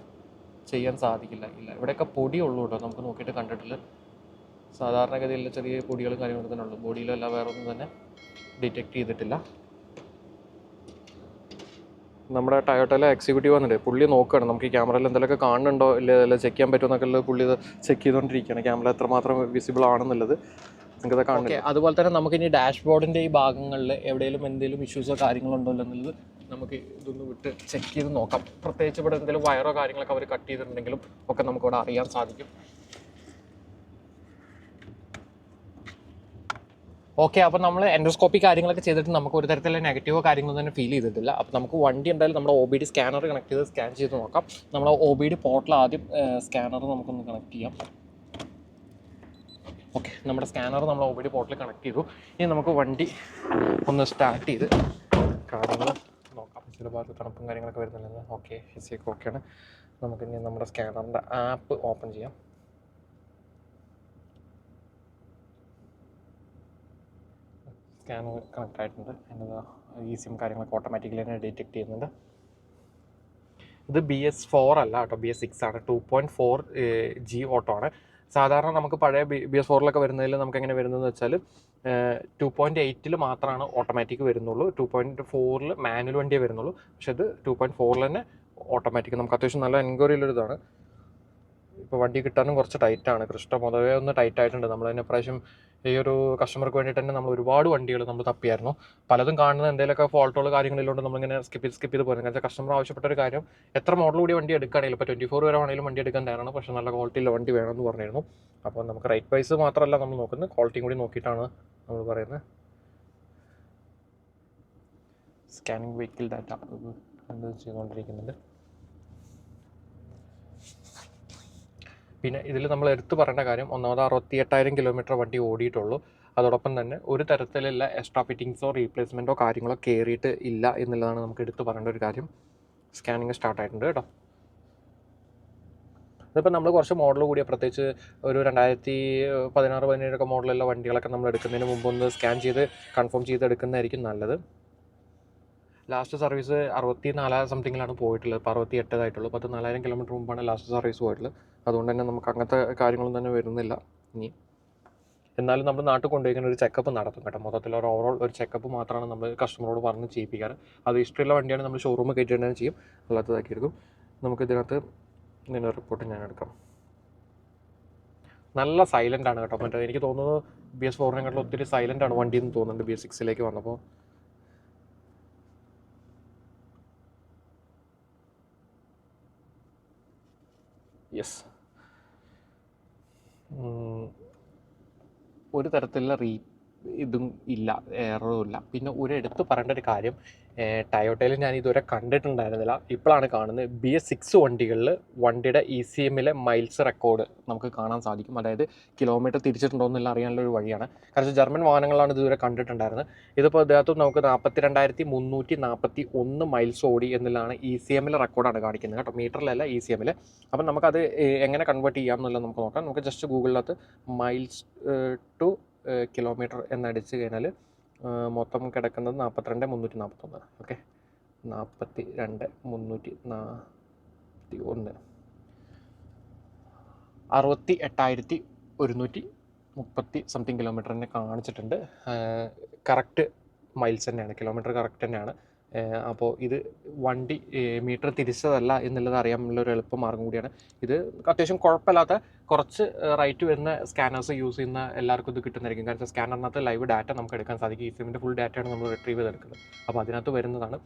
ചെയ്യാൻ സാധിക്കില്ല. ഇല്ല ഇവിടെയൊക്കെ പൊടിയുള്ളൂ കേട്ടോ. നമുക്ക് നോക്കിയിട്ട് കണ്ടിട്ടില്ല. സാധാരണഗതിയിലുള്ള ചെറിയ പൊടികളും കാര്യങ്ങളൊക്കെ തന്നെ ഉള്ളൂ. ബോഡിയിലല്ല വേറെ ഒന്നും തന്നെ ഡിറ്റക്ട് ചെയ്തിട്ടില്ല. നമ്മുടെ ടയോട്ടയിലെ എക്സിക്യൂട്ടീവ് വന്നിട്ട് പുള്ളി നോക്കുകയാണ് നമുക്ക് ഈ ക്യാമറയിൽ എന്തെങ്കിലുമൊക്കെ കാണുന്നുണ്ടോ? ഇല്ലേ? അല്ല? ചെക്ക് ചെയ്യാൻ പറ്റുമെന്നൊക്കെ ഉള്ളത് പുള്ളി ഇത് ചെക്ക് ചെയ്തുകൊണ്ടിരിക്കുകയാണ്. ക്യാമറ എത്രമാത്രം വിസിബിൾ ആണെന്നുള്ളത് നിങ്ങൾക്കത് കാണുന്നത് അതുപോലെ തന്നെ നമുക്ക് ഇനി ഡാഷ്ബോർഡിന്റെ ഈ ഭാഗങ്ങളിൽ എവിടെയെങ്കിലും എന്തെങ്കിലും ഇഷ്യൂസോ കാര്യങ്ങളോ ഉണ്ടോ എന്നുള്ളത് നമുക്ക് ഇതൊന്ന് വിട്ട് ചെക്ക് ചെയ്ത് നോക്കാം. പ്രത്യേകിച്ച് ഇവിടെ എന്തെങ്കിലും വയറോ കാര്യങ്ങളൊക്കെ അവർ കട്ട് ചെയ്തിട്ടുണ്ടെങ്കിലും ഒക്കെ നമുക്കിവിടെ അറിയാൻ സാധിക്കും. ഓക്കെ അപ്പോൾ നമ്മൾ എൻഡോസ്കോപ്പി കാര്യങ്ങളൊക്കെ ചെയ്തിട്ട് നമുക്ക് ഒരു തരത്തിലുള്ള നെഗറ്റീവോ കാര്യങ്ങളൊന്നും തന്നെ ഫീൽ ചെയ്തിട്ടില്ല. അപ്പോൾ നമുക്ക് വണ്ടി എന്തായാലും നമ്മുടെ O B D scanner connect ചെയ്ത് സ്കാൻ ചെയ്ത് നോക്കാം. നമ്മൾ ഒ ബി ഡി പോർട്ടൽ ആദ്യം സ്കാനർ നമുക്കൊന്ന് കണക്ട് ചെയ്യാം. ഓക്കെ നമ്മുടെ സ്കാനർ നമ്മൾ O B D portal connect ചെയ്തു. ഇനി നമുക്ക് വണ്ടി ഒന്ന് സ്റ്റാർട്ട് ചെയ്ത് കാര്യങ്ങൾ നോക്കാം. ചില ഭാഗത്ത് തണുപ്പും കാര്യങ്ങളൊക്കെ വരുന്നില്ല ഓക്കെ ഫിസിയൊക്കെ ഓക്കെയാണ് നമുക്കിനി നമ്മുടെ സ്കാനറിന്റെ ആപ്പ് ഓപ്പൺ ചെയ്യാം. സ്കാനർ കണക്ട് ആയിട്ടുണ്ട്. അതിന്റെ ഈ സിം കാര്യങ്ങളൊക്കെ ഓട്ടോമാറ്റിക്കലി തന്നെ ഡിറ്റക്ട് ചെയ്യുന്നുണ്ട്. ഇത് ബി എസ് ഫോർ അല്ല കേട്ടോ. ബി എസ് സിക്സ് ആണ്. Two point four G auto ആണ്. സാധാരണ നമുക്ക് പഴയ ബി ബി എസ് ഫോറിലൊക്കെ വരുന്നതിൽ നമുക്ക് എങ്ങനെ വരുന്നതെന്ന് വെച്ചാൽ ടു പോയിന്റ് എയ്റ്റിൽ മാത്രമാണ് ഓട്ടോമാറ്റിക് വരുന്നുള്ളൂ. ടു പോയിന്റ് ഫോറിൽ മാനുവൽ വണ്ടിയേ വരുന്നുള്ളൂ. പക്ഷെ ഇത് ടു പോയിന്റ് ഫോറിൽ തന്നെ ഓട്ടോമാറ്റിക് നമുക്ക് അത്യാവശ്യം നല്ല എൻക്വയറിയിലൊരിതാണ് ഇപ്പോൾ വണ്ടി കിട്ടാനും കുറച്ച് ടൈറ്റാണ് കൃഷ്ണ പൊതുവേ ഒന്ന് ടൈറ്റ് ആയിട്ടുണ്ട്. നമ്മൾ തന്നെ പ്രാവശ്യം ഈ ഒരു കസ്റ്റമർക്ക് വേണ്ടിയിട്ട് തന്നെ നമ്മൾ ഒരുപാട് വണ്ടികൾ നമ്മൾ തപ്പിയായിരുന്നു. പലതും കാണുന്ന എന്തെങ്കിലുമൊക്കെ ഫോൾട്ടുകൾ കാര്യങ്ങളിലോട്ട് നമ്മളിങ്ങനെ സ്കിപ്പ് സ്കിപ്പ് ചെയ്ത് പോകുന്നത് കാരണം കസ്റ്റമർ ആവശ്യപ്പെട്ട ഒരു കാര്യം എത്ര മോഡൽ കൂടി വണ്ടി എടുക്കുകയാണെങ്കിലും ഇപ്പോൾ ട്വന്റി ഫോർ വരെ ആണെങ്കിലും വണ്ടി എടുക്കാൻ തയ്യാറാണ്. പക്ഷേ നല്ല ക്വാളിറ്റിയുള്ള വണ്ടി വേണമെന്ന് പറഞ്ഞിരുന്നു. അപ്പോൾ നമുക്ക് റേറ്റ് പ്രൈസ് മാത്രമല്ല നമ്മൾ നോക്കുന്നത്. ക്വാളിറ്റിയും കൂടി നോക്കിയിട്ടാണ് നമ്മൾ പറയുന്നത്. സ്കാനിങ് വെഹിക്കിൾ ഡാറ്റ ചെയ്തുകൊണ്ടിരിക്കുന്നുണ്ട് പിന്നെ ഇതിൽ നമ്മൾ എടുത്തു പറയേണ്ട കാര്യം ഒന്നാമത് അറുപത്തി എട്ടായിരം കിലോമീറ്റർ വണ്ടി ഓടിയിട്ടുള്ളൂ. അതോടൊപ്പം തന്നെ ഒരു തരത്തിലുള്ള എക്സ്ട്രാ ഫിറ്റിങ്സോ റീപ്ലേസ്മെന്റോ കാര്യങ്ങളോ കയറിയിട്ട് ഇല്ല എന്നുള്ളതാണ് നമുക്ക് എടുത്തു പറയേണ്ട ഒരു കാര്യം. സ്കാനിങ് സ്റ്റാർട്ട് ആയിട്ടുണ്ട് കേട്ടോ. ഇതിപ്പോൾ നമ്മൾ കുറച്ച് മോഡൽ കൂടിയ. പ്രത്യേകിച്ച് ഒരു രണ്ടായിരത്തി പതിനാറ് പതിനേഴൊക്കെ മോഡലുള്ള വണ്ടികളൊക്കെ നമ്മൾ എടുക്കുന്നതിന് മുമ്പ് ഒന്ന് സ്കാൻ ചെയ്ത് കൺഫേം ചെയ്ത് എടുക്കുന്നതായിരിക്കും നല്ലത്. ലാസ്റ്റ് സർവീസ് അറുപത്തി നാലായിരം സംതിങ്ങിലാണ് പോയിട്ടുള്ളത്. ഇപ്പോൾ അറുപത്തി എട്ടതായിട്ടുള്ളൂ പത്ത് നാലായിരം കിലോമീറ്റർ മുമ്പാണ് ലാസ്റ്റ് സർവീസ് പോയിട്ടുള്ളത്. അതുകൊണ്ട് തന്നെ നമുക്ക് അങ്ങനത്തെ കാര്യങ്ങളൊന്നും തന്നെ വരുന്നില്ല. ഇനി എന്നാലും നമ്മൾ നാട്ടിൽ കൊണ്ടുപോയിക്കുന്ന ഒരു ചെക്കപ്പ് നടത്തും കേട്ടോ. മൊത്തത്തിൽ ഒരു ഓവറോൾ ഒരു ചെക്കപ്പ് മാത്രമാണ് നമ്മൾ കസ്റ്റമറോട് പറഞ്ഞ് ചെയ്യിപ്പിക്കാറ്. അത് ഇഷ്ടമുള്ള വണ്ടിയാണ് നമ്മൾ ഷോറൂമിൽ കയറ്റി ചെയ്യും. അല്ലാത്തതാക്കി എടുക്കും നമുക്ക് ഇതിനകത്ത് ഇതിന്റെ റിപ്പോർട്ട് ഞാൻ എടുക്കാം. നല്ല സൈലന്റ് ആണ് കേട്ടോ. മറ്റേ എനിക്ക് തോന്നുന്നത് ബി എസ് ഫോറിനെക്കാട്ടിൽ ഒത്തിരി സൈലന്റ് ആണ് വണ്ടി എന്ന് തോന്നുന്നുണ്ട് ബി എസ് സിക്സിലേക്ക് വന്നപ്പോൾ യെസ് ഒരു തരത്തിലുള്ള റീ ഇതും ഇല്ല എററും ഇല്ല. പിന്നെ ഒരു എടുത്ത് പറയേണ്ട ഒരു കാര്യം ടയോട്ടയിൽ ഞാൻ ഇതുവരെ കണ്ടിട്ടുണ്ടായിരുന്നില്ല. ഇപ്പോഴാണ് കാണുന്നത് ബി എസ് സിക്സ് വണ്ടികളിൽ വണ്ടിയുടെ ഇ സി എമ്മിലെ മൈൽസ് റെക്കോർഡ് നമുക്ക് കാണാൻ സാധിക്കും. അതായത് കിലോമീറ്റർ തിരിച്ചിട്ടുണ്ടോ എന്നുള്ള അറിയാനുള്ള ഒരു വഴിയാണ്. കാരണം ജർമ്മൻ വാഹനങ്ങളാണ് ഇതുവരെ കണ്ടിട്ടുണ്ടായിരുന്നത്. ഇതിപ്പോൾ ഇതിനകത്ത് നമുക്ക് നാൽപ്പത്തി രണ്ടായിരത്തി മുന്നൂറ്റി നാൽപ്പത്തി ഒന്ന് മൈൽസ് ഓടി എന്നുള്ളതാണ് ഇ സി എമ്മിലെ റെക്കോർഡാണ് കാണിക്കുന്നത് കേട്ടോ. മീറ്ററിലല്ല ഇ സി എമ്മിൽ അപ്പം നമുക്കത് എങ്ങനെ കൺവേർട്ട് ചെയ്യാം എന്നുള്ളത് നമുക്ക് നോക്കാം. നമുക്ക് ജസ്റ്റ് ഗൂഗിളിനകത്ത് മൈൽസ് ടു കിലോമീറ്റർ എന്നടിച്ച് കഴിഞ്ഞാൽ മൊത്തം കിടക്കുന്നത് നാൽപ്പത്തിരണ്ട് മുന്നൂറ്റി നാൽപ്പത്തൊന്ന് ഓക്കെ? നാൽപ്പത്തി രണ്ട് മുന്നൂറ്റി നാൽപ്പത്തി ഒന്ന് അറുപത്തി എട്ടായിരത്തി ഒരുന്നൂറ്റി മുപ്പത്തി സംതിങ് കിലോമീറ്ററിനെ കാണിച്ചിട്ടുണ്ട്. കറക്റ്റ് മൈൽസ് തന്നെയാണ്. കിലോമീറ്റർ കറക്റ്റ് തന്നെയാണ്. അപ്പോൾ ഇത് വണ്ടി മീറ്റർ തിരിച്ചതല്ല എന്നുള്ളത് അറിയാനുള്ള ഒരു എളുപ്പമാർഗം കൂടിയാണ്. ഇത് അത്യാവശ്യം കുഴപ്പമില്ലാത്ത കുറച്ച് റൈറ്റ് വരുന്ന സ്കാനേഴ്സ് യൂസ് ചെയ്യുന്ന എല്ലാവർക്കും ഇത് കിട്ടുന്നതായിരിക്കും. കാരണം സ്കാനറിനകത്ത് ലൈവ് ഡാറ്റ നമുക്ക് എടുക്കാൻ സാധിക്കും. ഈ സിമിന്റെ ഫുൾ ഡാറ്റയാണ് നമ്മൾ റിട്രീവ് ചെയ്തെടുക്കുന്നത്. അപ്പോൾ അതിനകത്ത് വരുന്നതാണ്.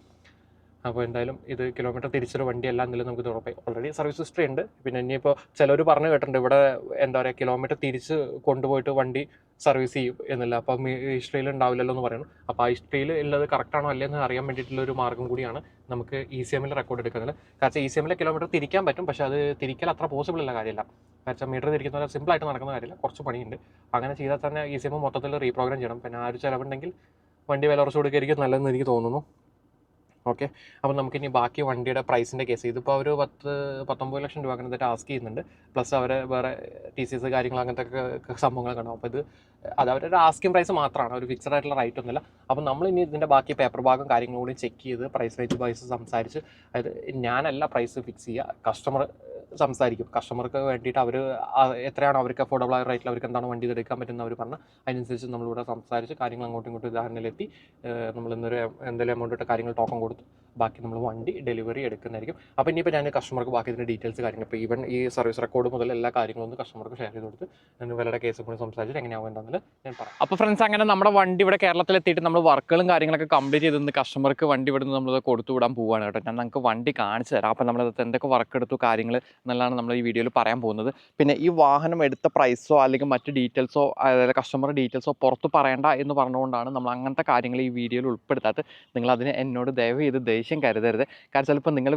അപ്പോൾ എന്തായാലും ഇത് കിലോമീറ്റർ തിരിച്ചൊരു വണ്ടിയല്ല എന്നാലും നമുക്ക് ഉറപ്പായി. ഓൾറെഡി സർവീസ് ഹിസ്റ്ററി ഉണ്ട്. പിന്നെ ഇനിയിപ്പോൾ ചിലർ പറഞ്ഞു കേട്ടിട്ടുണ്ട് ഇവിടെ എന്താ പറയുക കിലോമീറ്റർ തിരിച്ച് കൊണ്ടുപോയിട്ട് വണ്ടി സർവീസ് ചെയ്യും എന്നില്ല അപ്പോൾ ഹിസ്റ്ററിയിൽ ഉണ്ടാവില്ലല്ലോ എന്ന് പറയുന്നു. അപ്പോൾ ആ ഹിസ്റ്ററിയിൽ ഉള്ളത് കറക്റ്റാണോ അല്ലേ എന്ന് അറിയാൻ വേണ്ടിയിട്ടുള്ള ഒരു മാർഗം കൂടിയാണ് നമുക്ക് ഇ സി എമ്മിൽ റെക്കോർഡ് എടുക്കുന്നത്. കാരണം ഇ സി എമ്മിലെ കിലോമീറ്റർ തിരിക്കാൻ പറ്റും പക്ഷേ അത് തിരിക്കൽ അത്ര പോസിബിൾ ഉള്ള കാര്യമല്ല. കാരണം മീറ്റർ തിരിക്കുന്ന സിമ്പിളായിട്ട് നടക്കുന്ന കാര്യമില്ല കുറച്ച് പണിയുണ്ട്. അങ്ങനെ ചെയ്താൽ തന്നെ ഇ സി എം മൊത്തത്തിൽ റീപ്രോഗ്രാം ചെയ്യണം. പിന്നെ ആ ഒരു ചിലവുണ്ടെങ്കിൽ വണ്ടി വില കുറച്ച് കൊടുക്കുകയായിരിക്കും നല്ലതെന്ന് എനിക്ക് തോന്നുന്നു. ഓക്കെ. അപ്പോൾ നമുക്കിനി ബാക്കി വണ്ടിയുടെ പ്രൈസിന്റെ കേസ്. ഇതിപ്പോൾ അവർ പത്ത് പത്തൊമ്പത് ലക്ഷം രൂപ അങ്ങനത്തെ ടാസ്ക് ചെയ്യുന്നുണ്ട്. പ്ലസ് അവരെ വേറെ ടി സി എസ് കാര്യങ്ങൾ അങ്ങനത്തെ സംഭവങ്ങളൊക്കെ ഉണ്ടാവും അപ്പോൾ ഇത് അത് അവരുടെ ആസ്കിങ് പ്രൈസ് മാത്രമാണ്. ഒരു ഫിക്സഡ് ആയിട്ടുള്ള റൈറ്റ് ഒന്നുമില്ല. അപ്പോൾ നമ്മൾ ഇനി ഇതിന്റെ ബാക്കി പേപ്പർ ഭാഗം കാര്യങ്ങളും കൂടി ചെക്ക് ചെയ്ത് പ്രൈസ് റേറ്റ് പ്രൈസ് സംസാരിച്ച് അതായത് ഞാനല്ല പ്രൈസ് ഫിക്സ് ചെയ്യുക. കസ്റ്റമർ സംസാരിക്കും. കസ്റ്റമർക്ക് വേണ്ടിയിട്ട് അവർ എത്രയാണ് അവർക്ക് അഫോർഡബിൾ ആയ റേറ്റിൽ അവർക്ക് എന്താണ് വണ്ടി എടുക്കാൻ പറ്റുന്ന അവർ പറഞ്ഞാൽ അതിനനുസരിച്ച് നമ്മളിവിടെ സംസാരിച്ച് കാര്യങ്ങൾ അങ്ങോട്ടും ഇങ്ങോട്ടും ഉദാഹരണത്തിലെത്തി. നമ്മൾ ഇന്നൊരു എന്തെങ്കിലും എമൗണ്ട് കാര്യങ്ങൾ ടോക്കൺ കൊടുത്ത് ബാക്കി നമ്മൾ വണ്ടി ഡെലിവറി എടുക്കുന്നതായിരിക്കും. അപ്പോൾ ഇനിയിപ്പോൾ ഞാൻ കസ്റ്റമർക്ക് ബാക്കി ഇതിന്റെ ഡീറ്റെയിൽസ് കാര്യങ്ങൾ ഇപ്പോൾ ഈവൻ ഈ സർവീസ് റെക്കോർഡ് മുതൽ എല്ലാ കാര്യങ്ങളും ഒന്ന് കസ്റ്റമർക്ക് ഷെയർ ചെയ്ത് കൊടുത്ത് ഞാൻ വിലയുടെ കേസ് കൂടി സംസാരിച്ചിട്ട് എങ്ങനെയാവും എന്താണെന്ന് ഞാൻ പറയാം. അപ്പോൾ ഫ്രണ്ട്സ് അങ്ങനെ നമ്മുടെ വണ്ടി ഇവിടെ കേരളത്തിലെത്തിയിട്ട് നമ്മൾ വർക്കുകളും കാര്യങ്ങളൊക്കെ കംപ്ലീറ്റ് ചെയ്ത് കസ്റ്റമർക്ക് വണ്ടി ഇവിടെ നിന്ന് നമ്മൾ കൊടുത്തു വിടാൻ പോവുകയാണ് കേട്ടോ. ഞാൻ നമുക്ക് വണ്ടി കാണിച്ചു തരാം. അപ്പോൾ നമ്മളത് എന്തൊക്കെ വർക്ക് എടുത്തു കാര്യങ്ങൾ എന്നുള്ളതാണ് നമ്മൾ ഈ വീഡിയോയിൽ പറയാൻ പോകുന്നത്. പിന്നെ ഈ വാഹനം എടുത്ത പ്രൈസോ അല്ലെങ്കിൽ മറ്റ് ഡീറ്റെയിൽസോ അതായത് കസ്റ്റമർ ഡീറ്റെയിൽസോ പുറത്ത് പറയണ്ട എന്ന് പറഞ്ഞുകൊണ്ടാണ് നമ്മൾ അങ്ങനത്തെ കാര്യങ്ങൾ ഈ വീഡിയോയിൽ ഉൾപ്പെടുത്താത്തത്. നിങ്ങൾ എന്നോട് ദയവ് ചെയ്ത് ദേഷ്യം കരുതരുത്. കാരണം ചിലപ്പോൾ നിങ്ങൾ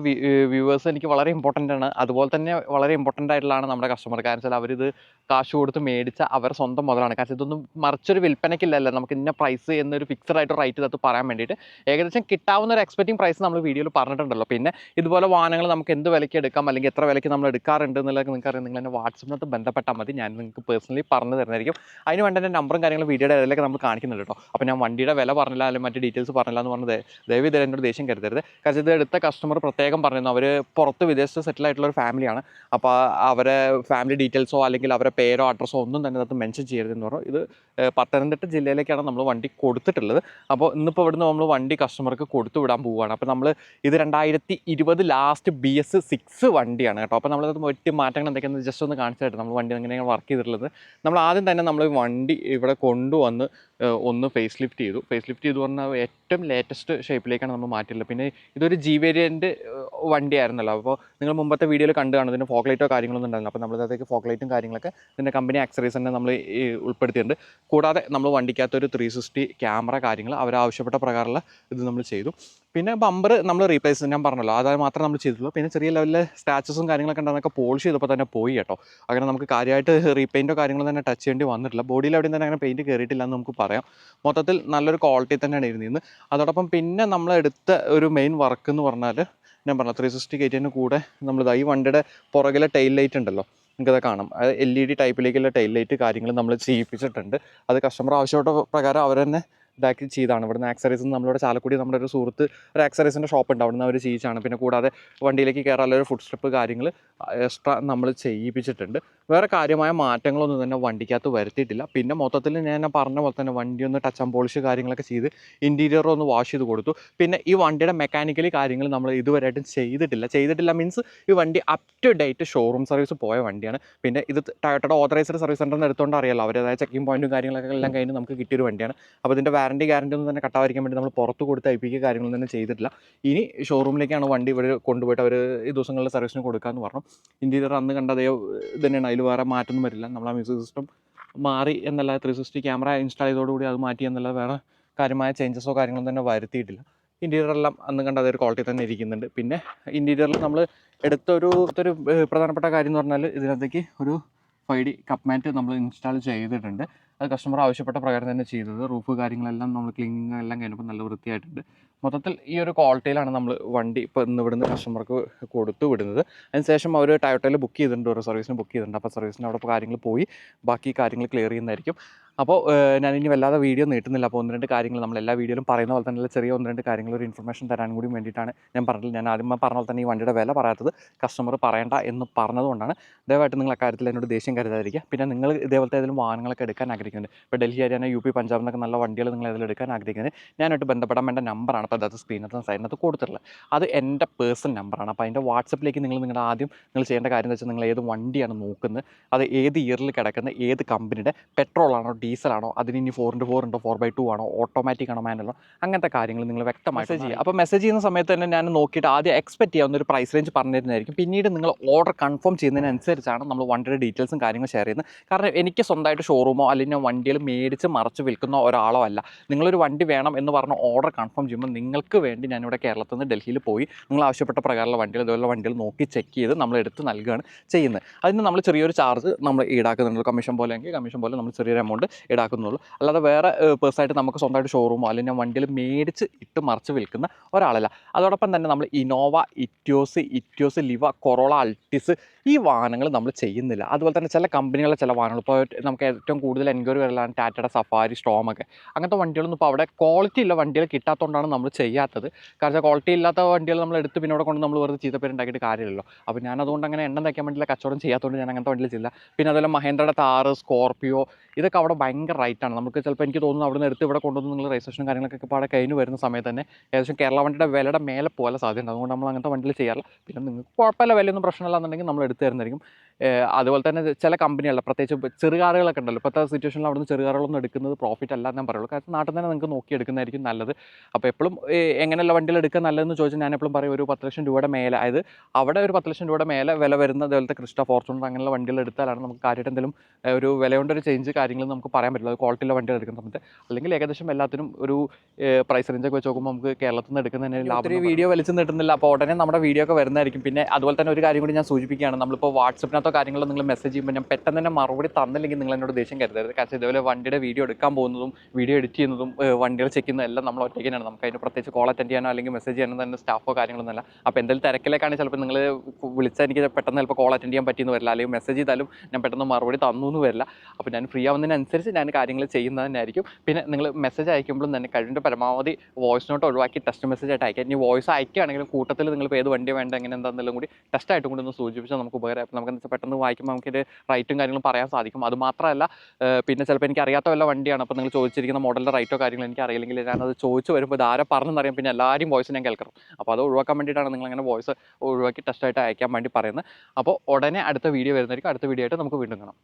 വ്യൂവേഴ്സ് എനിക്ക് വളരെ ഇമ്പോർട്ടന്റ് ആണ്. അതുപോലെ തന്നെ വളരെ ഇമ്പോർട്ടന്റ് ആയിട്ടുള്ളതാണ് നമ്മുടെ കസ്റ്റമർ കാരണം വെച്ചാൽ അവരിത് കാശ് കൊടുത്ത് മേടിച്ച അവർ സ്വന്തം മുതലാണ്. കാരണം ഇതൊന്നും മറിച്ചൊരു വിൽപ്പനയ്ക്കില്ലല്ലോ. നമുക്ക് ഇന്ന പ്രൈസ് എന്നൊരു ഫിക്സഡ് ആയിട്ട് റേറ്റ് തത്ത് പറയാൻ വേണ്ടിയിട്ട് ഏകദേശം കിട്ടാവുന്ന ഒരു എക്സ്പെക്റ്റിംഗ് പ്രൈസ് നമ്മൾ വീഡിയോയിൽ പറഞ്ഞിട്ടുണ്ടല്ലോ. പിന്നെ ഇതുപോലെ വാഹനങ്ങൾ നമുക്ക് എന്ത് വിലയ്ക്ക് എടുക്കാം? അല്ലെങ്കിൽ എത്ര വിലയ്ക്ക് നമ്മൾ എടുക്കാറുണ്ട് എന്നുള്ളത് നിങ്ങൾക്ക് അറിയാം നിങ്ങൾ എന്നെ വാട്സപ്പിനകത്ത് ബന്ധപ്പെട്ടാൽ മതി. ഞാൻ നിങ്ങൾക്ക് പേഴ്സണലി പറഞ്ഞു തരുന്നതായിരിക്കും. അതിന് വേണ്ട എന്റെ നമ്പറും കാര്യങ്ങളും വീഡിയോയുടെ ഇതിലൊക്കെ നമ്മൾ കാണിക്കുന്നുണ്ട് കേട്ടോ. അപ്പോൾ ഞാൻ വണ്ടിയുടെ വില പറഞ്ഞില്ല അല്ലെങ്കിൽ മറ്റ് ഡീറ്റെയിൽസ് പറഞ്ഞില്ല എന്ന് പറഞ്ഞത് ദയവ് ഇതിൽ എന്നോട് ദേഷ്യം കരുതരുത്. കാരണം ഇത് എടുത്ത കസ്റ്റമർ പ്രത്യേകം പറഞ്ഞിരുന്നു അവർ പുറത്ത് വിദേശത്ത് സെറ്റിൽ ആയിട്ടുള്ള ഒരു ഫാമിലിയാണ് അപ്പോൾ അവരെ ഫാമിലി ഡീറ്റെയിൽസോ അല്ലെങ്കിൽ അവരെ പേരോ അഡ്രസ്സോ ഒന്നും തന്നെ അത് മെൻഷൻ ചെയ്യരുതെന്ന് പറഞ്ഞു. ഇത് പത്തനംതിട്ട ജില്ലയിലേക്കാണ് നമ്മൾ വണ്ടി കൊടുത്തിട്ടുള്ളത്. അപ്പോൾ ഇന്നിപ്പോൾ ഇവിടുന്ന് നമ്മൾ വണ്ടി കസ്റ്റമർക്ക് കൊടുത്തു വിടാൻ പോവുകയാണ്. അപ്പോൾ നമ്മൾ ഇത് രണ്ടായിരത്തി ഇരുപത് ലാസ്റ്റ് ബി എസ് സിക്സ് വണ്ടിയാണ് കേട്ടോ. അപ്പോൾ നമ്മളത് ഒറ്റ മാറ്റങ്ങൾ എന്തൊക്കെയാണെന്ന് ജസ്റ്റ് ഒന്ന് കാണിച്ചായിട്ട് നമ്മൾ വണ്ടി എങ്ങനെയാണ് വർക്ക് ചെയ്തിട്ടുള്ളത്. നമ്മൾ ആദ്യം തന്നെ നമ്മൾ വണ്ടി ഇവിടെ കൊണ്ടുവന്ന് ഒന്ന് ഫേസ് ലിഫ്റ്റ് ചെയ്തു. ഫേസ് ലിഫ്റ്റ് ചെയ്തു പറഞ്ഞാൽ ഏറ്റവും ലേറ്റസ്റ്റ് ഷേപ്പിലേക്കാണ് നമ്മൾ മാറ്റിയുള്ളത് പിന്നെ ഇതൊരു ജി വണ്ടി വണ്ടിയായിരുന്നല്ലോ. അപ്പോൾ നിങ്ങൾ മുമ്പത്തെ വീഡിയോയിൽ കണ്ടു കാണും ഇതിന് ഫോക്ലൈറ്റോ കാര്യങ്ങളൊന്നും ഉണ്ടായിരുന്നു അപ്പോൾ നമ്മളതേക്ക് ഫോക്ലൈറ്റും കാര്യങ്ങളൊക്കെ ഇതിന്റെ കമ്പനി ആക്സറീസ് തന്നെ നമ്മൾ ഉൾപ്പെടുത്തിയിട്ടുണ്ട്. കൂടാതെ നമ്മൾ വണ്ടിക്കകത്ത് ഒരു ത്രീ സിക്സ്റ്റി ക്യാമറ കാര്യങ്ങൾ അവർ ആവശ്യപ്പെട്ട പ്രകാരമുള്ള ഇത് നമ്മൾ ചെയ്തു. പിന്നെ ബമ്പർ നമ്മൾ റീപ്ലേസ് ഞാൻ പറഞ്ഞല്ലോ അതായത് മാത്രം നമ്മൾ ചെയ്തിട്ടുള്ളൂ. പിന്നെ ചെറിയ ലെവലിലെ സ്റ്റാച്ചസും കാര്യങ്ങളൊക്കെ ഉണ്ടെന്നൊക്കെ പോളിഷ് ചെയ്തപ്പോൾ തന്നെ പോയി കേട്ടോ. അങ്ങനെ നമുക്ക് കാര്യമായിട്ട് റീപെയിന്റോ കാര്യങ്ങളോ തന്നെ ടച്ച് ചെയ്യേണ്ടി വന്നിട്ടില്ല. ബോഡിയിൽ എവിടെയും തന്നെ അങ്ങനെ പെയിന്റ് കയറിയിട്ടില്ല എന്ന് നമുക്ക് പറയാം. മൊത്തത്തിൽ നല്ലൊരു ക്വാളിറ്റി തന്നെയാണ് ഇരുന്നിരുന്നത്. അതോടൊപ്പം പിന്നെ നമ്മൾ എടുത്ത ഒരു മെയിൻ വർക്ക് എന്ന് പറഞ്ഞാൽ ഞാൻ പറഞ്ഞു ത്രീ സിക്സ്റ്റി കയറ്റിയതിന് കൂടെ നമ്മളിതാ ഈ വണ്ടിയുടെ പുറകിലെ ടൈൽ ലൈറ്റ് ഉണ്ടല്ലോ. നിങ്ങൾക്കത് കാണാം. അത് എൽ ഇ ഡി ടൈപ്പിലേക്കുള്ള ടൈൽ ലൈറ്റ് കാര്യങ്ങൾ നമ്മൾ ചെയ്യിപ്പിച്ചിട്ടുണ്ട്. അത് കസ്റ്റമർ ആവശ്യപ്പെട്ട പ്രകാരം അവർ തന്നെ ഇതാക്കി ചെയ്താണ് ഇവിടുന്ന് ആക്സറീസ് നമ്മളിവിടെ ചാലക്കുടി നമ്മുടെ ഒരു സുഹൃത്ത് ഒരു ആക്സറീസിന്റെ ഷോപ്പ് ഉണ്ട്. അവിടുന്ന് അവർ ചെയ്യിച്ചാണ് പിന്നെ കൂടാതെ വണ്ടിയിലേക്ക് കയറാനുള്ള ഒരു ഫുഡ് സ്റ്റെപ്പ് കാര്യങ്ങൾ എക്സ്ട്രാ നമ്മൾ ചെയ്യിപ്പിച്ചിട്ടുണ്ട്. വേറെ കാര്യമായ മാറ്റങ്ങളൊന്നും തന്നെ വണ്ടിക്കകത്ത് വരുത്തിയിട്ടില്ല. പിന്നെ മൊത്തത്തിൽ ഞാൻ പറഞ്ഞ പോലെ തന്നെ വണ്ടി ഒന്ന് ടച്ച് ആൻഡ് പോളിഷ് കാര്യങ്ങളൊക്കെ ചെയ്ത് ഇന്റീരിയർ ഒന്ന് വാഷ് ചെയ്ത് കൊടുത്തു. പിന്നെ ഈ വണ്ടിയുടെ മെക്കാനിക്കലി കാര്യങ്ങൾ നമ്മൾ ഇതുവരെയായിട്ടും ചെയ്തിട്ടില്ല. ചെയ്തിട്ടില്ല മീൻസ് ഈ വണ്ടി up to date showroom service പോയ വണ്ടിയാണ്. പിന്നെ ഇത് ടയോട്ടയുടെ ഓതറൈസ്ഡ് സർവീസ് സെന്ററിൽ നിന്ന് എടുത്തുകൊണ്ട് അറിയാലോ. അവരേതായ ചെക്കിംഗ് പോയിന്റും കാര്യങ്ങളൊക്കെ എല്ലാം കഴിഞ്ഞ് നമുക്ക് കിട്ടിയൊരു വണ്ടിയാണ്. അപ്പോൾ ഇതിന്റെ വാറണ്ടി ഗ്യാരണ്ടി ഒന്നും തന്നെ കട്ടാവാതിരിക്കാൻ വേണ്ടി നമ്മൾ പുറത്ത് കൊടുത്ത് ഐപ്പിക്ക് കാര്യങ്ങളൊന്നും തന്നെ ചെയ്തിട്ടില്ല. ഇനി ഷോറൂമിലേക്കാണ് വണ്ടി ഇവിടെ കൊണ്ടുപോയിട്ട് അവർ ഈ ദിവസങ്ങളിൽ സർവീസിന് കൊടുക്കാമെന്ന് പറഞ്ഞു. ഇന്റീരിയർ അന്ന് കണ്ട അതേ തന്നെയാണ് അതിൽ വേറെ മാറ്റമൊന്നും വരില്ല. നമ്മൾ ആ മ്യൂസിക് സിസ്റ്റം മാറി എന്നല്ല ത്രീ സിക്സ്റ്റി ക്യാമറ ഇൻസ്റ്റാൾ ചെയ്തോടുകൂടി അത് മാറ്റി എന്നല്ല വേറെ കാര്യമായ ചേഞ്ചസോ കാര്യങ്ങളൊന്നും തന്നെ വരുത്തിയിട്ടില്ല. ഇന്റീരിയർ എല്ലാം അന്ന് കണ്ട അതേ ക്വാളിറ്റി തന്നെ ഇരിക്കുന്നുണ്ട്. പിന്നെ ഇന്റീരിയറിൽ നമ്മൾ എടുത്തൊരു ഒരു പ്രധാനപ്പെട്ട കാര്യം എന്ന് പറഞ്ഞാൽ ഇതിനകത്തേക്ക് ഒരു ഫൈവ് ഡി കപ്പ് നമ്മൾ ഇൻസ്റ്റാൾ ചെയ്തിട്ടുണ്ട്. അത് കസ്റ്റമർ ആവശ്യപ്പെട്ട പ്രകാരം തന്നെ ചെയ്തത്. റൂഫ് കാര്യങ്ങളെല്ലാം നമ്മൾ ക്ലീനിങ് എല്ലാം കഴിഞ്ഞപ്പോൾ നല്ല വൃത്തിയായിട്ടുണ്ട്. മൊത്തത്തിൽ ഈ ഒരു ക്വാളിറ്റിയിലാണ് നമ്മൾ വണ്ടി ഇപ്പോൾ ഇന്ന് ഇവിടുന്ന് കസ്റ്റമർക്ക് കൊടുത്തു വിടുന്നത്. അതിനുശേഷം അവർ ടയോട്ടയിൽ ബുക്ക് ചെയ്തിട്ടുണ്ട്. ഒരു സർവീസിന് ബുക്ക് ചെയ്തിട്ടുണ്ട്. അപ്പോൾ സർവീസിന് അവിടെ കാര്യങ്ങൾ പോയി. ബാക്കി കാര്യങ്ങൾ ക്ലിയർ ചെയ്യുന്നതായിരിക്കും. അപ്പോൾ ഞാനിനി വല്ലാതെ വീഡിയോ നീട്ടുന്നില്ല. അപ്പോൾ ഒന്ന് രണ്ട് കാര്യങ്ങൾ നമ്മൾ എല്ലാ വീഡിയോയിലും പറയുന്ന പോലെ തന്നെ ചെറിയ ഒന്ന് രണ്ട് കാര്യങ്ങൾ ഒരു ഇൻഫർമേഷൻ തരാൻ കൂടി വേണ്ടിയിട്ടാണ് ഞാൻ പറഞ്ഞത്. ഞാൻ ആദ്യം പറഞ്ഞ പോലെ തന്നെ ഈ വണ്ടിയുടെ വില പറയാത്തത് കസ്റ്റമർ പറയണ്ട എന്ന് പറഞ്ഞതുകൊണ്ടാണ്. ദയവായിട്ട് നിങ്ങൾ അക്കാര്യത്തിൽ എന്നോട് ദേഷ്യം കരുതാതിരിക്കുക. പിന്നെ നിങ്ങൾ ഇതേപോലത്തെ ഏതെങ്കിലും വാഹനങ്ങളൊക്കെ എടുക്കാൻ ആഗ്രഹിക്കുന്നുണ്ട്. ഇപ്പോൾ ഡൽഹി ഹരിയാന യു പി പഞ്ചാബ് എന്നൊക്കെ നല്ല വണ്ടികൾ നിങ്ങൾ ഏതെങ്കിലും എടുക്കാൻ ആഗ്രഹിക്കുന്നത് ഞാനായിട്ട് ബന്ധപ്പെടാൻ വേണ്ട നമ്പറാണ് അപ്പോൾ അതായത് സ്ക്രീനകത്ത് സൈഡിനകത്ത് കൊടുത്തിട്ടുള്ളത്. അത് എന്റെ പേഴ്സണൽ നമ്പറാണ് അപ്പോൾ അതിന്റെ വാട്സപ്പിലേക്ക് നിങ്ങൾ നിങ്ങളുടെ ആദ്യം നിങ്ങൾ ചെയ്യേണ്ട കാര്യം എന്ന് വെച്ചാൽ നിങ്ങൾ ഏത് വണ്ടിയാണ് നോക്കുന്നത്? അത് ഏത് ഇയറിൽ കിടക്കുന്ന ഏത് കമ്പനിയുടെ പെട്രോൾ ആണോ ഡീസലാണോ? അതിന് ഇനി ഫോർ ഇന്റു ഫോർ ഉണ്ടോ ഫോർ ബൈ ടു ആണോ ഓട്ടോമാറ്റിക് ആണോ? മാനുവലോ അങ്ങനത്തെ കാര്യങ്ങൾ നിങ്ങൾ വ്യക്തമായി മെസ്സേജ് ചെയ്യുക അപ്പോൾ മെസ്സേജ് ചെയ്യുന്ന സമയത്ത് തന്നെ ഞാൻ നോക്കിയിട്ട് ആദ്യം എക്സ്പെക്ട് ചെയ്യാവുന്ന ഒരു പ്രൈസ് റേഞ്ച് പറഞ്ഞിരുന്നതായിരിക്കും. പിന്നീട് നിങ്ങൾ ഓർഡർ കൺഫേം ചെയ്യുന്നതിനനുസരിച്ചാണ് നമ്മൾ വണ്ടിയുടെ ഡീറ്റെയിൽസും കാര്യങ്ങൾ ഷെയർ ചെയ്യുന്നത്. കാരണം എനിക്ക് സ്വന്തമായിട്ട് ഷോറൂമോ അല്ലെങ്കിൽ ഞാൻ വണ്ടികൾ മേടിച്ച് മറിച്ച് വിൽക്കുന്ന ഒരാളോ അല്ല. നിങ്ങളൊരു വണ്ടി വേണം എന്ന് പറഞ്ഞ് ഓർഡർ കൺഫേം ചെയ്യുമ്പോൾ നിങ്ങൾക്ക് വേണ്ടി ഞാനിവിടെ കേരളത്തിൽ നിന്ന് ഡൽഹിയിൽ പോയി നിങ്ങൾ ആവശ്യപ്പെട്ട പ്രകാരമുള്ള വണ്ടികൾ ഇതുപോലെ വണ്ടികൾ നോക്കി ചെക്ക് ചെയ്ത് നമ്മൾ എടുത്ത് നൽകുകയാണ് ചെയ്യുന്നത്. അതിന് നമ്മൾ ചെറിയൊരു ചാർജ് നമ്മൾ ഈടാക്കുന്നുണ്ട്. കമ്മീഷൻ പോലെ എങ്കിൽ കമ്മീഷൻ പോലെ നമ്മൾ ചെറിയൊരു എമൗണ്ട് ഈടാക്കുന്നുള്ളൂ. അല്ലാതെ വേറെ പേഴ്സായിട്ട് നമുക്ക് സ്വന്തമായിട്ട് ഷോറൂമോ അല്ലെങ്കിൽ വണ്ടിയിൽ മേടിച്ച് ഇട്ട് മറിച്ച് വിൽക്കുന്ന ഒരാളല്ല. അതോടൊപ്പം തന്നെ നമ്മൾ Innova Etios Etios Liva Corolla Altis ഈ വാഹനങ്ങൾ നമ്മൾ ചെയ്യുന്നില്ല. അതുപോലെ തന്നെ ചില കമ്പനികളിലെ ചില വാഹനങ്ങൾ ഇപ്പോൾ നമുക്ക് ഏറ്റവും കൂടുതൽ എൻക്വയറി വരലാണ് ടാറ്റയുടെ സഫാരി സ്റ്റോമൊക്കെ അങ്ങനത്തെ വണ്ടികളൊന്നും ഇപ്പോൾ അവിടെ ക്വാളിറ്റി ഉള്ള വണ്ടികൾ കിട്ടാത്തതുകൊണ്ടാണ് നമ്മൾ ചെയ്യാത്തത്. കാരണം ക്വാളിറ്റി ഇല്ലാത്ത വണ്ടികൾ നമ്മൾ എടുത്ത് പിന്നോട് കൊണ്ട് നമ്മൾ വെറുതെ ചീത്തപ്പേരുണ്ടാക്കിയിട്ട് കാര്യമില്ലല്ലോ. അപ്പോൾ ഞാൻ അതുകൊണ്ട് അങ്ങനെ എണ്ണം തയ്ക്കാൻ വേണ്ടിയുള്ള കച്ചവടം ചെയ്യാത്തതുകൊണ്ട് ഞാൻ അങ്ങനത്തെ വണ്ടിയിൽ ചെയ്യില്ല പിന്നെ അതുപോലെ മഹേന്ദ്രയുടെ താറ് സ്കോർപ്പിയോ ഇതൊക്കെ അവിടെ ഭയങ്കര റൈറ്റാണ് നമുക്ക് ചിലപ്പോൾ എനിക്ക് തോന്നുന്നു അവിടെ നിന്ന് എടുത്ത് ഇവിടെ കൊണ്ടുവന്ന് നിങ്ങൾ രജിസ്ട്രേഷൻ കാര്യങ്ങളൊക്കെ പാടെ കഴിഞ്ഞ് വരുന്ന സമയത്ത് തന്നെ ഏകദേശം കേരള വണ്ടിയുടെ വിലയുടെ മേലെ പോലെ സാധ്യതയുണ്ട്. അതുകൊണ്ട് നമ്മൾ അങ്ങനത്തെ വണ്ടിയിൽ ചെയ്യാറില്ല. പിന്നെ നിങ്ങൾക്ക് കുഴപ്പമില്ല വിലയൊന്നും പ്രശ്നമില്ല എന്നുണ്ടെങ്കിൽ നമ്മൾ എടുത്ത് തരുന്നതായിരിക്കും. അതുപോലെ തന്നെ ചില കമ്പനികളുടെ പ്രത്യേകിച്ച് ചെറുകാറുകളൊക്കെ ഉണ്ടല്ലോ. ഇപ്പോഴത്തെ സിറ്റുവേഷനിൽ അവിടെ നിന്ന് ചെറുകാറുകളൊന്നും എടുക്കുന്നത് പ്രോഫിറ്റ് അല്ല ഞാൻ പറയുള്ളൂ. കാരണം നാട്ടിൽ തന്നെ നിങ്ങൾക്ക് നോക്കി എടുക്കുന്നതായിരിക്കും നല്ലത്. അപ്പോൾ എപ്പോഴും എങ്ങനെയുള്ള വണ്ടികൾ എടുക്കുക നല്ലതെന്ന് ചോദിച്ചാൽ ഞാൻ എപ്പോഴും പറയും ഒരു പത്ത് ലക്ഷം രൂപയുടെ മേലെ അതായത് അവിടെ ഒരു പത്ത് ലക്ഷം രൂപയുടെ മേലെ വില വരുന്ന അതുപോലത്തെ ക്രിസ്റ്റ ഫോർച്യൂണർ അങ്ങനെയുള്ള വണ്ടികൾ എടുത്താലാണ് നമുക്ക് കാര്യമായിട്ട് എന്തെങ്കിലും ഒരു വില കൊണ്ടൊരു ചേഞ്ച് കാര്യങ്ങൾ നമുക്ക് പറയാൻ പറ്റില്ല. ക്വാളിറ്റിയുള്ള വണ്ടികൾ എടുക്കുന്ന സമയത്ത്. അല്ലെങ്കിൽ ഏകദേശം എല്ലാത്തിനും ഒരു പ്രൈസ് റേഞ്ചൊക്കെ വെച്ച് നോക്കുമ്പോൾ നമുക്ക് കേരളത്തിൽ നിന്ന് എടുക്കുന്നതിന് ലാഭം വീഡിയോ വലിച്ചു നിട്ടുന്നില്ല അപ്പോൾ ഉടനെ നമ്മുടെ വീഡിയോ ഒക്കെ വരുന്നതായിരിക്കും. പിന്നെ അതുപോലെ തന്നെ ഒരു കാര്യം കൂടി ഞാൻ സൂചിപ്പിക്കുകയാണ്. നമ്മളിപ്പോൾ വാട്സപ്പിനകത്തോ കാര്യങ്ങളോ നിങ്ങൾ മെസ്സേജ് ചെയ്യുമ്പോൾ ഞാൻ പെട്ടെന്ന് തന്നെ മറുപടി തന്നില്ലെങ്കിൽ നിങ്ങൾ എന്നോട് ദേഷ്യം കരുതരുത്. കാരണം ഇതുപോലെ വണ്ടിയുടെ വീഡിയോ എടുക്കാൻ പോകുന്നതും വീഡിയോ എഡിറ്റ് ചെയ്യുന്നതും വണ്ടികൾ ചെക്ക് ചെയ്യുന്നതും എല്ലാം നമ്മൾ ഒറ്റയ്ക്കാണ് തന്നെയാണ് നമുക്ക് അതിന് പ്രത്യേകിച്ച് കോൾ അറ്റൻഡ് ചെയ്യാനോ അല്ലെങ്കിൽ മെസ്സേജ് ചെയ്യാനോ തന്നെ സ്റ്റാഫോ കാര്യങ്ങളൊന്നുമല്ല അപ്പോൾ എന്തെങ്കിലും തിരക്കിലേക്കാണ് ചിലപ്പോൾ നിങ്ങൾ വിളിച്ചാൽ എനിക്ക് പെട്ടെന്ന് ചിലപ്പോൾ കോൾ അറ്റൻഡ് ചെയ്യാൻ പറ്റിയെന്ന് വരില്ല. അല്ലെങ്കിൽ മെസ്സേജ് ചെയ്താലും ഞാൻ പെട്ടെന്ന് മറുപടി തന്നു എന്ന് വരില്ല. അപ്പോൾ ഞാൻ ഫ്രീ ആവുന്നതിനനുസരിച്ച് ഞാൻ കാര്യങ്ങൾ ചെയ്യുന്നത് തന്നെയായിരിക്കും. പിന്നെ നിങ്ങൾ മെസ്സേജ് അയക്കുമ്പോഴും തന്നെ കഴിവിന്റെ പരമാവധി വോയിസ് നോട്ട് ഒഴിവാക്കി ടെസ്റ്റ് മെസ്സേജ് ആയിട്ട് അയക്കാം ഇനി വോയിസ് അയക്കുകയാണെങ്കിലും കൂട്ടത്തിൽ നിങ്ങൾ ഏത് വണ്ടി വേണ്ട എങ്ങനെ എന്താണെന്നെല്ലാം കൂടി ടെസ്റ്റ് ആയിട്ടും കൂടി ഒന്ന് സൂചിപ്പിച്ചാൽ നമുക്ക് ഉപകാരം. നമുക്ക് എന്താ പെട്ടെന്ന് വായിക്കുമ്പോൾ നമുക്കിത് റൈറ്റും കാര്യങ്ങളും പറയാൻ സാധിക്കും. അത് മാത്രമല്ല പിന്നെ ചിലപ്പോൾ എനിക്ക് അറിയാത്ത വല്ല വണ്ടിയാണ്. അപ്പോൾ നിങ്ങൾ ചോദിച്ചിരിക്കുന്ന മോഡലിന്റെ റൈറ്റോ കാര്യങ്ങളോ എനിക്ക് അറിയില്ലെങ്കിൽ ഞാനത് ചോദിച്ചു വരുമ്പോൾ ഇത് ആരെ പറഞ്ഞെന്നറിയാം പിന്നെ എല്ലാവരും വോയിസ് ഞാൻ കേൾക്കണം. അപ്പോൾ അത് ഒഴിവാക്കാൻ വേണ്ടിയിട്ടാണ് നിങ്ങൾ അങ്ങനെ വോയിസ് ഒഴിവാക്കി ടെസ്റ്റായിട്ട് അയക്കാൻ വേണ്ടി പറയുന്നത്. അപ്പോൾ ഉടനെ അടുത്ത വീഡിയോ വരുന്നതായിരിക്കും. അടുത്ത വീഡിയോ ആയിട്ട് നമുക്ക് വീണ്ടും കാണാം.